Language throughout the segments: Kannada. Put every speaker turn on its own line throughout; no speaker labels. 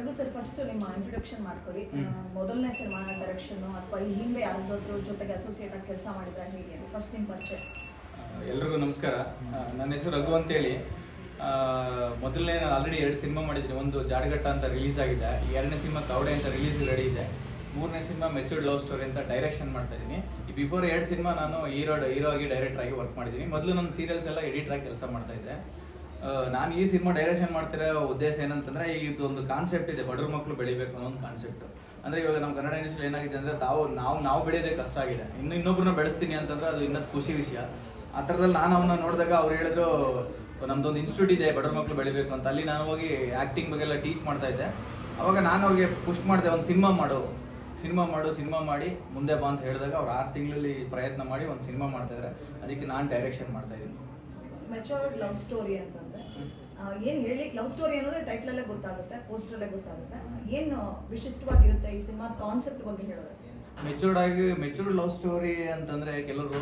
ರಘು ಸರ್ ಫಸ್ಟ್ ನಿಮ್ಮ ಇಂಟ್ರೊಡಕ್ಷನ್ ಮಾಡ್ಕೊಳ್ಳಿ ಮೊದಲನೇ ಸಿನಿಮಾ ಡೈರೆಕ್ಷನ್ ಅಥವಾ ಈ ಹಿಂದೆ ಯಾರ್ದಾದ್ರು ಜೊತೆಗೆ ಅಸೋಸಿಯೇಟ್ ಆಗಿ ಕೆಲಸ ಮಾಡಿದ್ರೆ ಹೇಗೆ? ಫಸ್ಟ್ ನಿಮ್ಮ ಪರಿಚಯ.
ಎಲ್ರಿಗೂ ನಮಸ್ಕಾರ. ನನ್ನ ಹೆಸರು ರಘು ಅಂತೇಳಿ. ಹೇಳಿ ಮೊದಲನೇ ನಾನು ಆಲ್ರೆಡಿ ಎರಡು ಸಿನಿಮಾ ಮಾಡಿದ್ದೀನಿ. ಒಂದು ಜಾಡಗಟ್ಟ ಅಂತ ರಿಲೀಸ್ ಆಗಿದೆ. ಈ ಎರಡನೇ ಸಿನಿಮಾ ಕವಡೆ ಅಂತ ರಿಲೀಸ್ ರೆಡಿ ಇದೆ. ಮೂರನೇ ಸಿನಿಮಾ ಮೆಚೂರ್ಡ್ ಲವ್ ಸ್ಟೋರಿ ಅಂತ ಡೈರೆಕ್ಷನ್ ಮಾಡ್ತಾ ಇದ್ದೀನಿ. ಈ ಬಿಫೋರ್ ಎರಡು ಸಿನಿಮಾ ನಾನು ಹೀರೋ ಹೀರೋ ಆಗಿ ಡೈರೆಕ್ಟರ್ ಆಗಿ ವರ್ಕ್ ಮಾಡಿದ್ದೀನಿ. ಮೊದಲು ನನ್ನ ಸೀರಿಯಲ್ಸ್ ಎಲ್ಲ ಎಡಿಟರ್ ಆಗಿ ಕೆಲಸ ಮಾಡ್ತಾ ಇದ್ದೆ. ನಾನು ಈ ಸಿನಿಮಾ ಡೈರೆಕ್ಷನ್ ಮಾಡ್ತಿರೋ ಉದ್ದೇಶ ಏನಂತಂದ್ರೆ ಇದು ಒಂದು ಕಾನ್ಸೆಪ್ಟ್ ಇದೆ ಬಡವ್ರ ಮಕ್ಕಳು ಬೆಳಿಬೇಕು ಅನ್ನೋ ಒಂದು ಕಾನ್ಸೆಪ್ಟ್ ಅಂದ್ರೆ ಇವಾಗ ನಮ್ಮ ಕನ್ನಡ ಇಂಡಸ್ಟ್ರಿ ಏನಾಗಿದೆ ಅಂದ್ರೆ ತಾವು ನಾವು ನಾವು ಬೆಳೆಯೋದೇ ಕಷ್ಟ ಆಗಿದೆ. ಇನ್ನು ಇನ್ನೊಬ್ಬರನ್ನ ಬೆಳೆಸ್ತೀನಿ ಅಂತಂದ್ರೆ ಅದು ಇನ್ನೊಂದು ಖುಷಿ ವಿಷಯ. ಆ ಥರದಲ್ಲಿ ನಾನು ಅವನ್ನ ನೋಡಿದಾಗ ಅವ್ರು ಹೇಳಿದ್ರು ನಮ್ದೊಂದು ಇನ್ಸ್ಟಿಟ್ಯೂಟ್ ಇದೆ ಬಡವ್ರ ಮಕ್ಕಳು ಬೆಳಿಬೇಕು ಅಂತ. ಅಲ್ಲಿ ನಾನು ಹೋಗಿ ಆ್ಯಕ್ಟಿಂಗ್ ಬಗ್ಗೆ ಎಲ್ಲ ಟೀಚ್ ಮಾಡ್ತಾ ಇದ್ದೆ. ಅವಾಗ ನಾನು ಅವ್ರಿಗೆ ಪುಷ್ ಮಾಡಿದೆ ಒಂದು ಸಿನಿಮಾ ಮಾಡು. ಸಿನಿಮಾ ಮಾಡು ಸಿನಿಮಾ ಮಾಡಿ ಮುಂದೆ ಬಾ ಅಂತ ಹೇಳಿದಾಗ ಅವ್ರು ಆರು ತಿಂಗಳಲ್ಲಿ ಪ್ರಯತ್ನ ಮಾಡಿ ಒಂದು ಸಿನಿಮಾ ಮಾಡ್ತಾ ಇದ್ದಾರೆ ಅದಕ್ಕೆ ನಾನು ಡೈರೆಕ್ಷನ್ ಮಾಡ್ತಾ ಇದ್ದೀನಿ.
ಮೆಚೋರ್ಡ್ ಲವ್ ಸ್ಟೋರಿ ಆ, ಏನ್ ಹೇಳಿ ಲವ್ ಸ್ಟೋರಿ ಅನ್ನೋದು ಟೈಟ್ಲ್ ಅಲ್ಲೇ ಗೊತ್ತಾಗುತ್ತೆ ಪೋಸ್ಟರ್ ಅಲ್ಲೇ ಗೊತ್ತಾಗುತ್ತೆ. ಏನು ವಿಶಿಷ್ಟವಾಗಿರುತ್ತೆ ಈ ಸಿನಿಮಾ ಕಾನ್ಸೆಪ್ಟ್ ಬಗ್ಗೆ ಹೇಳೋದು?
ಮೆಚೂರ್ಡ್ ಆಗಿ ಮೆಚೂರ್ಡ್ ಲವ್ ಸ್ಟೋರಿ ಅಂತಂದ್ರೆ ಕೆಲವರು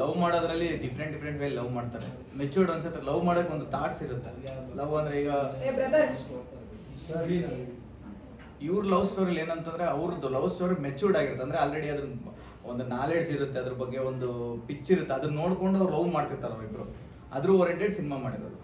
ಲವ್ ಮಾಡೋದ್ರಲ್ಲಿ ಡಿಫ್ರೆಂಟ್ ಡಿಫ್ರೆಂಟ್ ವೇ ಲವ್ ಮಾಡ್ತಾರೆ. ಮೆಚೂರ್ಡ್ ಅನ್ಸುತ್ತೆ ಲವ್ ಮಾಡೋಕೆ ಒಂದು ಥಾಟ್ಸ್ ಇರುತ್ತೆ. ಲವ್ ಅಂದ್ರೆ ಈಗ ಇವ್ರ ಲವ್ ಸ್ಟೋರಿ ಏನಂತಂದ್ರೆ ಅವ್ರದ್ದು ಲವ್ ಸ್ಟೋರಿ ಮೆಚೂರ್ಡ್ ಆಗಿರುತ್ತೆ. ಅಂದ್ರೆ ಆಲ್ರೆಡಿ ಅದ್ರ ಒಂದು ನಾಲೆಡ್ಜ್ ಇರುತ್ತೆ ಅದ್ರ ಬಗ್ಗೆ ಒಂದು ಪಿಚ್ ಇರುತ್ತೆ. ಅದನ್ನ ನೋಡ್ಕೊಂಡು ಅವ್ರು ಲವ್ ಮಾಡ್ತಿರ್ತಾರೆ ಅವರಿಬ್ರು ಅದ್ರ ಓರಿಯಂಟೆಡ್ ಸಿನಿಮಾ ಮಾಡಿರೋದು.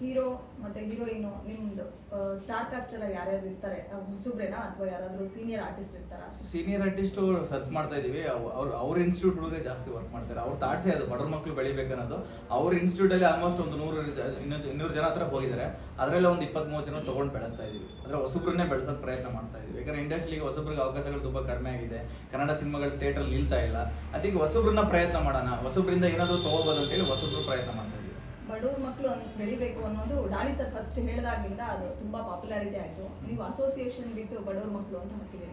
ಹೀರೋ ಮತ್ತೆ ಹೀರೋಯಿನ್ ನಿಮ್ದು ಸ್ಟಾರ್ ಕಾಸ್ಟ್ ಎಲ್ಲ ಯಾರ್ಯಾರು ಇರ್ತಾರೆ? ಹೊಸಬ್ರೇನಾ ಅಥವಾ ಯಾರಾದ್ರೂ ಸೀನಿಯರ್ ಆರ್ಟಿಸ್ಟ್ ಇರ್ತಾರ?
ಸೀನಿಯರ್ ಆರ್ಟಿಸ್ಟ್ ಸರ್ಚ್ ಮಾಡ್ತಾ ಇದೀವಿ. ಅವ್- ಅವ್ರು ಅವ್ರ ಇನ್ಸ್ಟಿಟ್ಯೂಟ್ ಹುಡುಗ ಜಾಸ್ತಿ ವರ್ಕ್ ಮಾಡ್ತಾರೆ. ಅವ್ರ ತಾಟ್ಸೇ ಅದು. ಬಡವ್ರ ಮಕ್ಕಳು ಬೆಳಿಬೇಕನ್ನೋದು. ಅವ್ರ ಇನ್ಸ್ಟಿಟ್ಯೂಟ್ ಅಲ್ಲಿ ಆಲ್ಮೋಸ್ಟ್ ಒಂದು ನೂರು ಇನ್ನೂರು ಇನ್ನೂರು ಜನ ಹತ್ರ ಹೋಗಿದ್ದಾರೆ ಅದರಲ್ಲಿ ಒಂದು ಇಪ್ಪತ್ತ್ ಮೂವತ್ತು ಜನ ತಗೊಂಡು ಬೆಳೆಸ್ತಾ ಇದೀವಿ. ಅಂದ್ರೆ ಹೊಸಬ್ರನ್ನೇ ಬೆಳೆಸೋಕೆ ಪ್ರಯತ್ನ ಮಾಡ್ತಾ ಇದೀವಿ. ಯಾಕಂದ್ರೆ ಇಂಡಸ್ಟ್ರಿಗೆ ಹೊಸಬ್ರಿಗೆ ಅವಕಾಶಗಳು ತುಂಬಾ ಕಡಿಮೆ ಆಗಿದೆ. ಕನ್ನಡ ಸಿನಿಮಾಗಳು ಥಿಯೇಟರ್ ನಿಲ್ತಾ ಇಲ್ಲ. ಅದಕ್ಕೆ ಹೊಸಬ್ರನ್ನ ಪ್ರಯತ್ನ ಮಾಡೋಣ. ಹೊಸಬ್ರಿಂದ ಏನಾದರೂ ತಗೋಬೋದು ಅಂತೇಳಿ ಹೊಸಬ್ರು ಪ್ರಯತ್ನ ಮಾಡ್ತಾ
ಬಡವ್ರ ಮಕ್ಕಳು ಬೆಳಿಬೇಕು ಅನ್ನೋದು ಡಾಲಿ ಸರ್ ಫಸ್ಟ್ ಹೇಳಿದಾಗಿಂದ ಅದು ತುಂಬಾ ಪಾಪ್ಯುಲಾರಿಟಿ ಆಯ್ತು. ನೀವು ಅಸೋಸಿಯೇಷನ್ ವಿತ್ ಬಡವ್ರ ಮಕ್ಕಳು ಅಂತ ಹಾಕಿದ್ದೀರಿ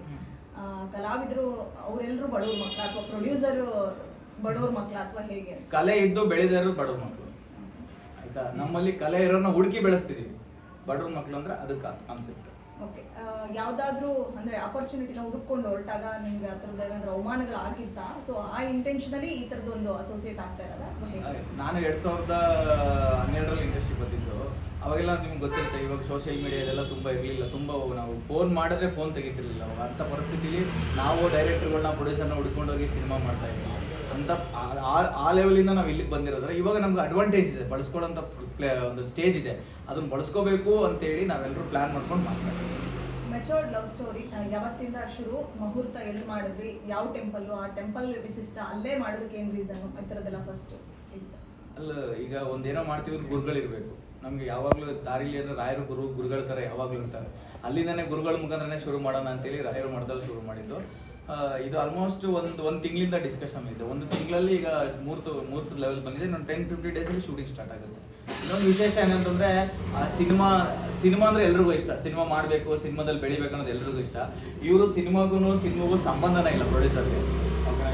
ಕಲಾವಿದರು ಅವರೆಲ್ಲರೂ ಬಡವ್ರ ಮಕ್ಕಳು ಅಥವಾ ಪ್ರೊಡ್ಯೂಸರ್ ಬಡವ್ರ ಮಕ್ಕಳು ಅಥವಾ ಹೇಗೆ?
ಕಲೆ ಇದ್ದು ಬೆಳೆದರು ಬಡವ್ರ ಮಕ್ಕಳು ಆಯ್ತಾ? ನಮ್ಮಲ್ಲಿ ಕಲೆ ಇರೋನ್ನ ಹುಡುಕಿ ಬೆಳೆಸ್ತಿದೀವಿ. ಬಡವ್ರ ಮಕ್ಕಳು ಅಂದ್ರೆ ಅದಕ್ಕೆ ಕಾನ್ಸೆಪ್ಟ್
ಓಕೆ ಯಾವುದಾದ್ರೂ ಅಂದ್ರೆ ಅಪರ್ಚುನಿಟಿನ ಹುಡುಕೊಂಡು ಹೊರಟಾಗ ನಿಮ್ಗೆ ಆ ಥರದ ಅವಮಾನಗಳು ಆಗಿತ್ತಾ ಸೊ ಆ ಇಂಟೆನ್ಷನಲ್ಲಿ ಈ ಥರದೊಂದು ಅಸೋಸಿಯೇಟ್ ಆಗ್ತಾ ಇರೋದ
ನಾನು ಎರಡು ಸಾವಿರದ ಹನ್ನೆರಡರಲ್ಲಿ ಇಂಡಸ್ಟ್ರಿ ಬಂದಿದ್ದು. ಅವಾಗೆಲ್ಲ ನಿಮ್ಗೆ ಗೊತ್ತಿರುತ್ತೆ, ಇವಾಗ ಸೋಷಿಯಲ್ ಮೀಡಿಯಾದೆಲ್ಲ ತುಂಬ ಇರಲಿಲ್ಲ. ತುಂಬ ನಾವು ಫೋನ್ ಮಾಡಿದ್ರೆ ಫೋನ್ ತೆಗಿತಿರ್ಲಿಲ್ಲ. ಅವಾಗ ಅಂಥ ಪರಿಸ್ಥಿತಿಲಿ ನಾವು ಡೈರೆಕ್ಟರ್ಗಳನ್ನ ಪ್ರೊಡ್ಯೂಸರ್ನ ಹುಡ್ಕೊಂಡು ಹೋಗಿ ಸಿನಿಮಾ ಮಾಡ್ತಾ ಇದ್ವಿ. ಅಂತ ಆ ಲೆವೆಲಿಂದ ನಾವು ಇಲ್ಲಿಗೆ ಬಂದಿರೋದ್ರೆ ಇವಾಗ ನಮ್ಗೆ ಅಡ್ವಾಂಟೇಜ್ ಇದೆ. ಬಳಸ್ಕೊಳ್ಳೋಂಥ ಪ್ಲೇ ಒಂದು ಸ್ಟೇಜ್ ಇದೆ. ಅದನ್ನ ಬಳಸ್ಕೋಬೇಕು ಅಂತೇಳಿ ನಾವೆಲ್ಲರೂ ಪ್ಲಾನ್ ಮಾಡ್ಕೊಂಡು ಮಾತಾಡ್ತೀವಿ
ಮೆಚೋರ್ಡ್ ಲವ್ ಸ್ಟೋರಿ ಯಾವತ್ತಿಂದ ಶುರು ಮುಹೂರ್ತ ಎಲ್ಲಿ ಮಾಡಿದ್ರಿ ಯಾವ ಟೆಂಪಲ್ ಆ ಟೆಂಪಲ್ ವಿಶಿಷ್ಟ ಅಲ್ಲೇ ಮಾಡೋದಕ್ಕೆ ಏನು ರೀಸನ್ ಈ ಥರದ್ದೆಲ್ಲ ಫಸ್ಟ್
ಅಲ್ಲ ಈಗ ಒಂದೇನೋ ಮಾಡ್ತೀವಿ ಅಂತ ಗುರುಗಳಿರಬೇಕು ನಮ್ಗೆ ಯಾವಾಗಲೂ ದಾರಿಲಿ ಅಂದ್ರೆ ರಾಯರು ಗುರು ಗುರುಗಳ ಥರ ಯಾವಾಗಲೂ ಇರ್ತಾರೆ. ಅಲ್ಲಿಂದನೇ ಗುರುಗಳ ಮುಖಾಂತರನೇ ಶುರು ಮಾಡೋಣ ಅಂತೇಳಿ ರಾಯರು ಮಠದಲ್ಲಿ ಶುರು ಮಾಡಿದ್ದು. ಇದು ಆಲ್ಮೋಸ್ಟ್ ಒಂದು ಒಂದು ತಿಂಗಳಿಂದ ಡಿಸ್ಕಷನ್ ಇದೆ. ಒಂದು ತಿಂಗಳಲ್ಲಿ ಈಗ ಮೂರ್ತು ಮೂರ್ತು ಲೆವೆಲ್ ಬಂದಿದೆ. ಇನ್ನೊಂದು ಟೆನ್ ಫಿಫ್ಟಿ ಡೇಸಲ್ಲಿ ಶೂಟಿಂಗ್ ಸ್ಟಾರ್ಟ್ ಆಗುತ್ತೆ. ಇನ್ನೊಂದು ವಿಶೇಷ ಏನಂತಂದ್ರೆ, ಆ ಸಿನಿಮಾ ಸಿನಿಮಾ ಅಂದ್ರೆ ಎಲ್ರಿಗೂ ಇಷ್ಟ. ಸಿನಿಮಾ ಮಾಡಬೇಕು, ಸಿನಿಮಾದಲ್ಲಿ ಬೆಳಿಬೇಕು ಅನ್ನೋದು ಎಲ್ರಿಗೂ ಇಷ್ಟ. ಇವರು ಸಿನಿಮಾಗೂ ಸಿನಿಮಾಗೂ ಸಂಬಂಧನೇ ಇಲ್ಲ ಪ್ರೊಡ್ಯೂಸರ್ಗೆ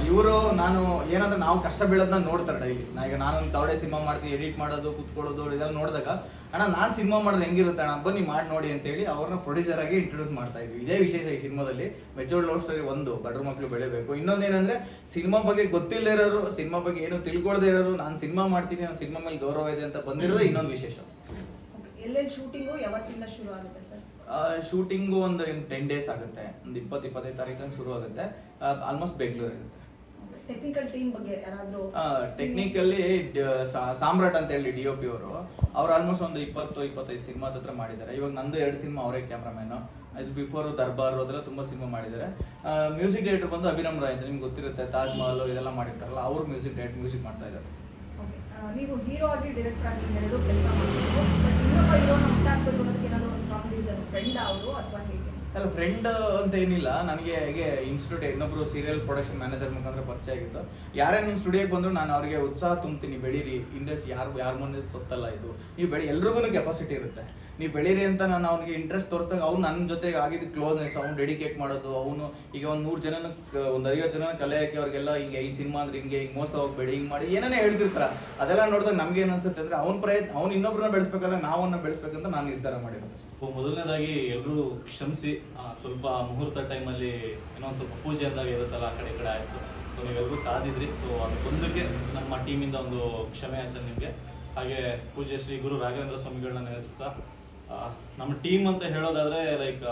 ಇವರು ನಾನು ಏನಂದ್ರೆ ನಾವು ಕಷ್ಟ ಬೀಳೋದನ್ನ ನೋಡ್ತಾರೆ ಡೈಲಿ ನಾ ಈಗ ನಾನು ತವಡೆ ಸಿನಿಮಾ ಮಾಡ್ತೀನಿ ಎಡಿಟ್ ಮಾಡೋದು, ಕುತ್ಕೊಳ್ಳೋದು, ಇದೆಲ್ಲ ನೋಡಿದಾಗ ಅಣ್ಣ ನಾನು ಸಿನಿಮಾ ಮಾಡೋದು ಹೆಂಗಿರುತ್ತೆ ಅಣ್ಣ? ಬನ್ನಿ ಮಾಡಿ ನೋಡಿ ಅಂತೇಳಿ ಅವ್ರನ್ನ ಪ್ರೊಡ್ಯೂಸರ್ ಆಗಿ ಇಂಟ್ರೊಡ್ಯೂಸ್ ಮಾಡ್ತಾ ಇದ್ವಿ. ಇದೇ ವಿಶೇಷ ಈ ಸಿನಿಮಾದಲ್ಲಿ. ಮೆಚೂರ್ಡ್ ಲವ್ ಸ್ಟೋರಿ ಒಂದು ಬಡ್ರ ಮಕ್ಕಳು ಬೆಳಿಬೇಕು. ಇನ್ನೊಂದೇನಂದ್ರೆ ಸಿನಿಮಾ ಬಗ್ಗೆ ಗೊತ್ತಿಲ್ಲದೆ ಇರೋರು ಸಿನಿಮಾ ಬಗ್ಗೆ ಏನು ತಿಳ್ಕೊಳ್ದೇ ಇರೋರು ನಾನು ಸಿನಿಮಾ ಮಾಡ್ತೀನಿ ನಾನು ಸಿನಿಮಾ ಮೇಲೆ ಗೌರವ ಇದೆ ಅಂತ ಬಂದಿರೋದು ಇನ್ನೊಂದು ವಿಶೇಷ.
ಎಲ್ಲೆಲ್ಲಿ ಶೂಟಿಂಗು ಯಾವತ್ತಿಂದ ಶುರು ಆಗುತ್ತೆ ಸರ್?
ಶೂಟಿಂಗು ಒಂದು ಟೆನ್ ಡೇಸ್ ಆಗುತ್ತೆ. ಒಂದು ಇಪ್ಪತ್ತು ಇಪ್ಪತ್ತೈದು ತಾರೀಕು ಶುರು ಆಗುತ್ತೆ. ಆಲ್ಮೋಸ್ಟ್ ಬೆಂಗಳೂರು ಇರುತ್ತೆ
ಟೆಕ್ನಿಕಲ್ ಟೀಮ್ ಬಗ್ಗೆ ಯಾರಾದ್ರೂ
ಟೆಕ್ನಿಕಲ್ಲಿ ಸಾಮ್ರಾಟ್ ಅಂತ ಹೇಳಿ ಡಿ ಒ ಪಿ ಅವರು ಅವ್ರು ಆಲ್ಮೋಸ್ಟ್ ಒಂದು ಇಪ್ಪತ್ತು ಇಪ್ಪತ್ತೈದು ಸಿನಿಮಾ ಹತ್ರ ಮಾಡಿದ್ದಾರೆ. ಇವಾಗ ನಂದು ಎರಡು ಸಿನಿಮಾ ಅವರೇ ಕ್ಯಾಮ್ರಾಮ್ಯಾನು ಇದು ಬಿಫೋರ್ ದರ್ಬಾರ್ ಅದೆಲ್ಲ ತುಂಬ ಸಿನಿಮಾ ಮಾಡಿದ್ದಾರೆ. ಮ್ಯೂಸಿಕ್ ಡೈರೆಕ್ಟರ್ ಬಂದು ಅಭಿನಮ್ ರಾಯ್ ಅಂತ ನಿಮ್ಗೆ ಗೊತ್ತಿರುತ್ತೆ ತಾಜ್ ಮಹಲ್ ಇದೆಲ್ಲ ಮಾಡಿರ್ತಾರಲ್ಲ ಅವರು ಮ್ಯೂಸಿಕ್ ಡೈರೆಕ್ಟ್ ಮ್ಯೂಸಿಕ್ ಮಾಡ್ತಾ ಇದ್ದಾರೆ.
ನೀವು ಹೀರೋ ಆಗಿ ಡೈರೆಕ್ಟರ್ ಆಗಿ ಎರಡು ಕೆಲಸ ಮಾಡಬೇಕು ಬಟ್ ಇನ್ನೊಬ್ಬ ಹೀರೋನ ಹುಟ್ಟಾಕ್ಬೇಕು ಅನ್ನೋದಕ್ಕೆ ಏನಾದ್ರು ಒಂದು ಸ್ಟ್ರಾಂಗ್ ರೀಸನ್ ಫ್ರೆಂಡ್ ಅವರು ಅಥವಾ ಹೇಗೆ?
ಅಲ್ಲ ಫ್ರೆಂಡ್ ಅಂತ ಏನಿಲ್ಲ. ನನಗೆ ಹೇಗೆ ಇನ್ಸ್ಟಿಟ್ಯೂಟ್ ಇನ್ನೊಬ್ರು ಸೀರಿಯಲ್ ಪ್ರೊಡಕ್ಷನ್ ಮ್ಯಾನೇಜರ್ ಮುಖಾಂತರ ಪರಿಚಯ ಆಗಿತ್ತು. ಯಾರೇ ನಿಮ್ಮ ಸ್ಟುಡಿಯೋಗೆ ಬಂದ್ರು ನಾನು ಅವ್ರಿಗೆ ಉತ್ಸಾಹ ತುಂಬ್ತೀನಿ, ಬೆಳೀರಿ. ಇಂಡಸ್ಟ್ರಿ ಯಾರು ಯಾರ ಮುಂದೆ ಸೊತ್ತಲ್ಲ ಇದು. ನೀವು ಬೆಳಿ ಎಲ್ರಿಗೂ ಕೆಪಾಸಿಟಿ ಇರುತ್ತೆ. ನೀವು ಬೆಳೀರಿ ಅಂತ ನಾನು ಅವ್ನಿಗೆ ಇಂಟ್ರೆಸ್ಟ್ ತೋರಿಸಿದಾಗ ಅವ್ನು ನನ್ನ ಜೊತೆಗೆ ಆಗಿದ್ದು ಕ್ಲೋಸ್ನೆಸ್ ಅವ್ನು ಡೆಡಿಕೇಟ್ ಮಾಡೋದು, ಅವನು ಈಗ ಒಂದು ನೂರು ಜನನ ಒಂದು ಐವತ್ತು ಜನ ಹಾಕಿ ಅವ್ರಿಗೆಲ್ಲ ಹಿಂಗೆ ಈ ಸಿನಿಮಾ ಅಂದ್ರೆ ಹಿಂಗೆ ಹಿಂಗೆ ಮೋಸ ಹೋಗ್ಬೇಡಿ ಹಿಂಗೆ ಮಾಡಿ ಏನೇ ಹೇಳ್ತಿರ್ತಾರೆ. ಅದೆಲ್ಲ ನೋಡಿದಾಗ ನಮ್ಗೆ ಏನು ಅನ್ಸುತ್ತೆ ಅಂದ್ರೆ ಅವ್ನ ಪ್ರಯತ್ನ ಅವ್ನು ಇನ್ನೊಬ್ರನ್ನ ಬೆಳೆಸ್ಬೇಕಾದ್ರೆ ನಾವನ್ನ ಬೆಳೆಸ್ಬೇಕಂತ ನಾನು ನಿರ್ಧಾರ ಮಾಡಿರೋದು.
ಮೊದಲನೇದಾಗಿ ಎಲ್ಲರೂ ಕ್ಷಮಿಸಿ. ಸ್ವಲ್ಪ ಮುಹೂರ್ತ ಟೈಮಲ್ಲಿ ಏನೋ ಒಂದು ಸ್ವಲ್ಪ ಪೂಜೆ ಅಂದಾಗ ಇರುತ್ತಲ್ಲ, ಆ ಕಡೆ ಕಡೆ ಆಯಿತು. ಸೊ ನೀವೆಲ್ಲರೂ ಕಾದಿದ್ರಿ. ಸೊ ಅದಕ್ಕೊಂದಕ್ಕೆ ನಮ್ಮ ಟೀಮಿಂದ ಒಂದು ಕ್ಷಮೆ ಯಾಚನೆ ನಿಮಗೆ. ಹಾಗೆ ಪೂಜೆ ಶ್ರೀ ಗುರು ರಾಘವೇಂದ್ರ ಸ್ವಾಮಿಗಳನ್ನ ನೆನೆಸ್ತಾ ನಮ್ಮ ಟೀಮ್ ಅಂತ ಹೇಳೋದಾದರೆ, ಲೈಕ್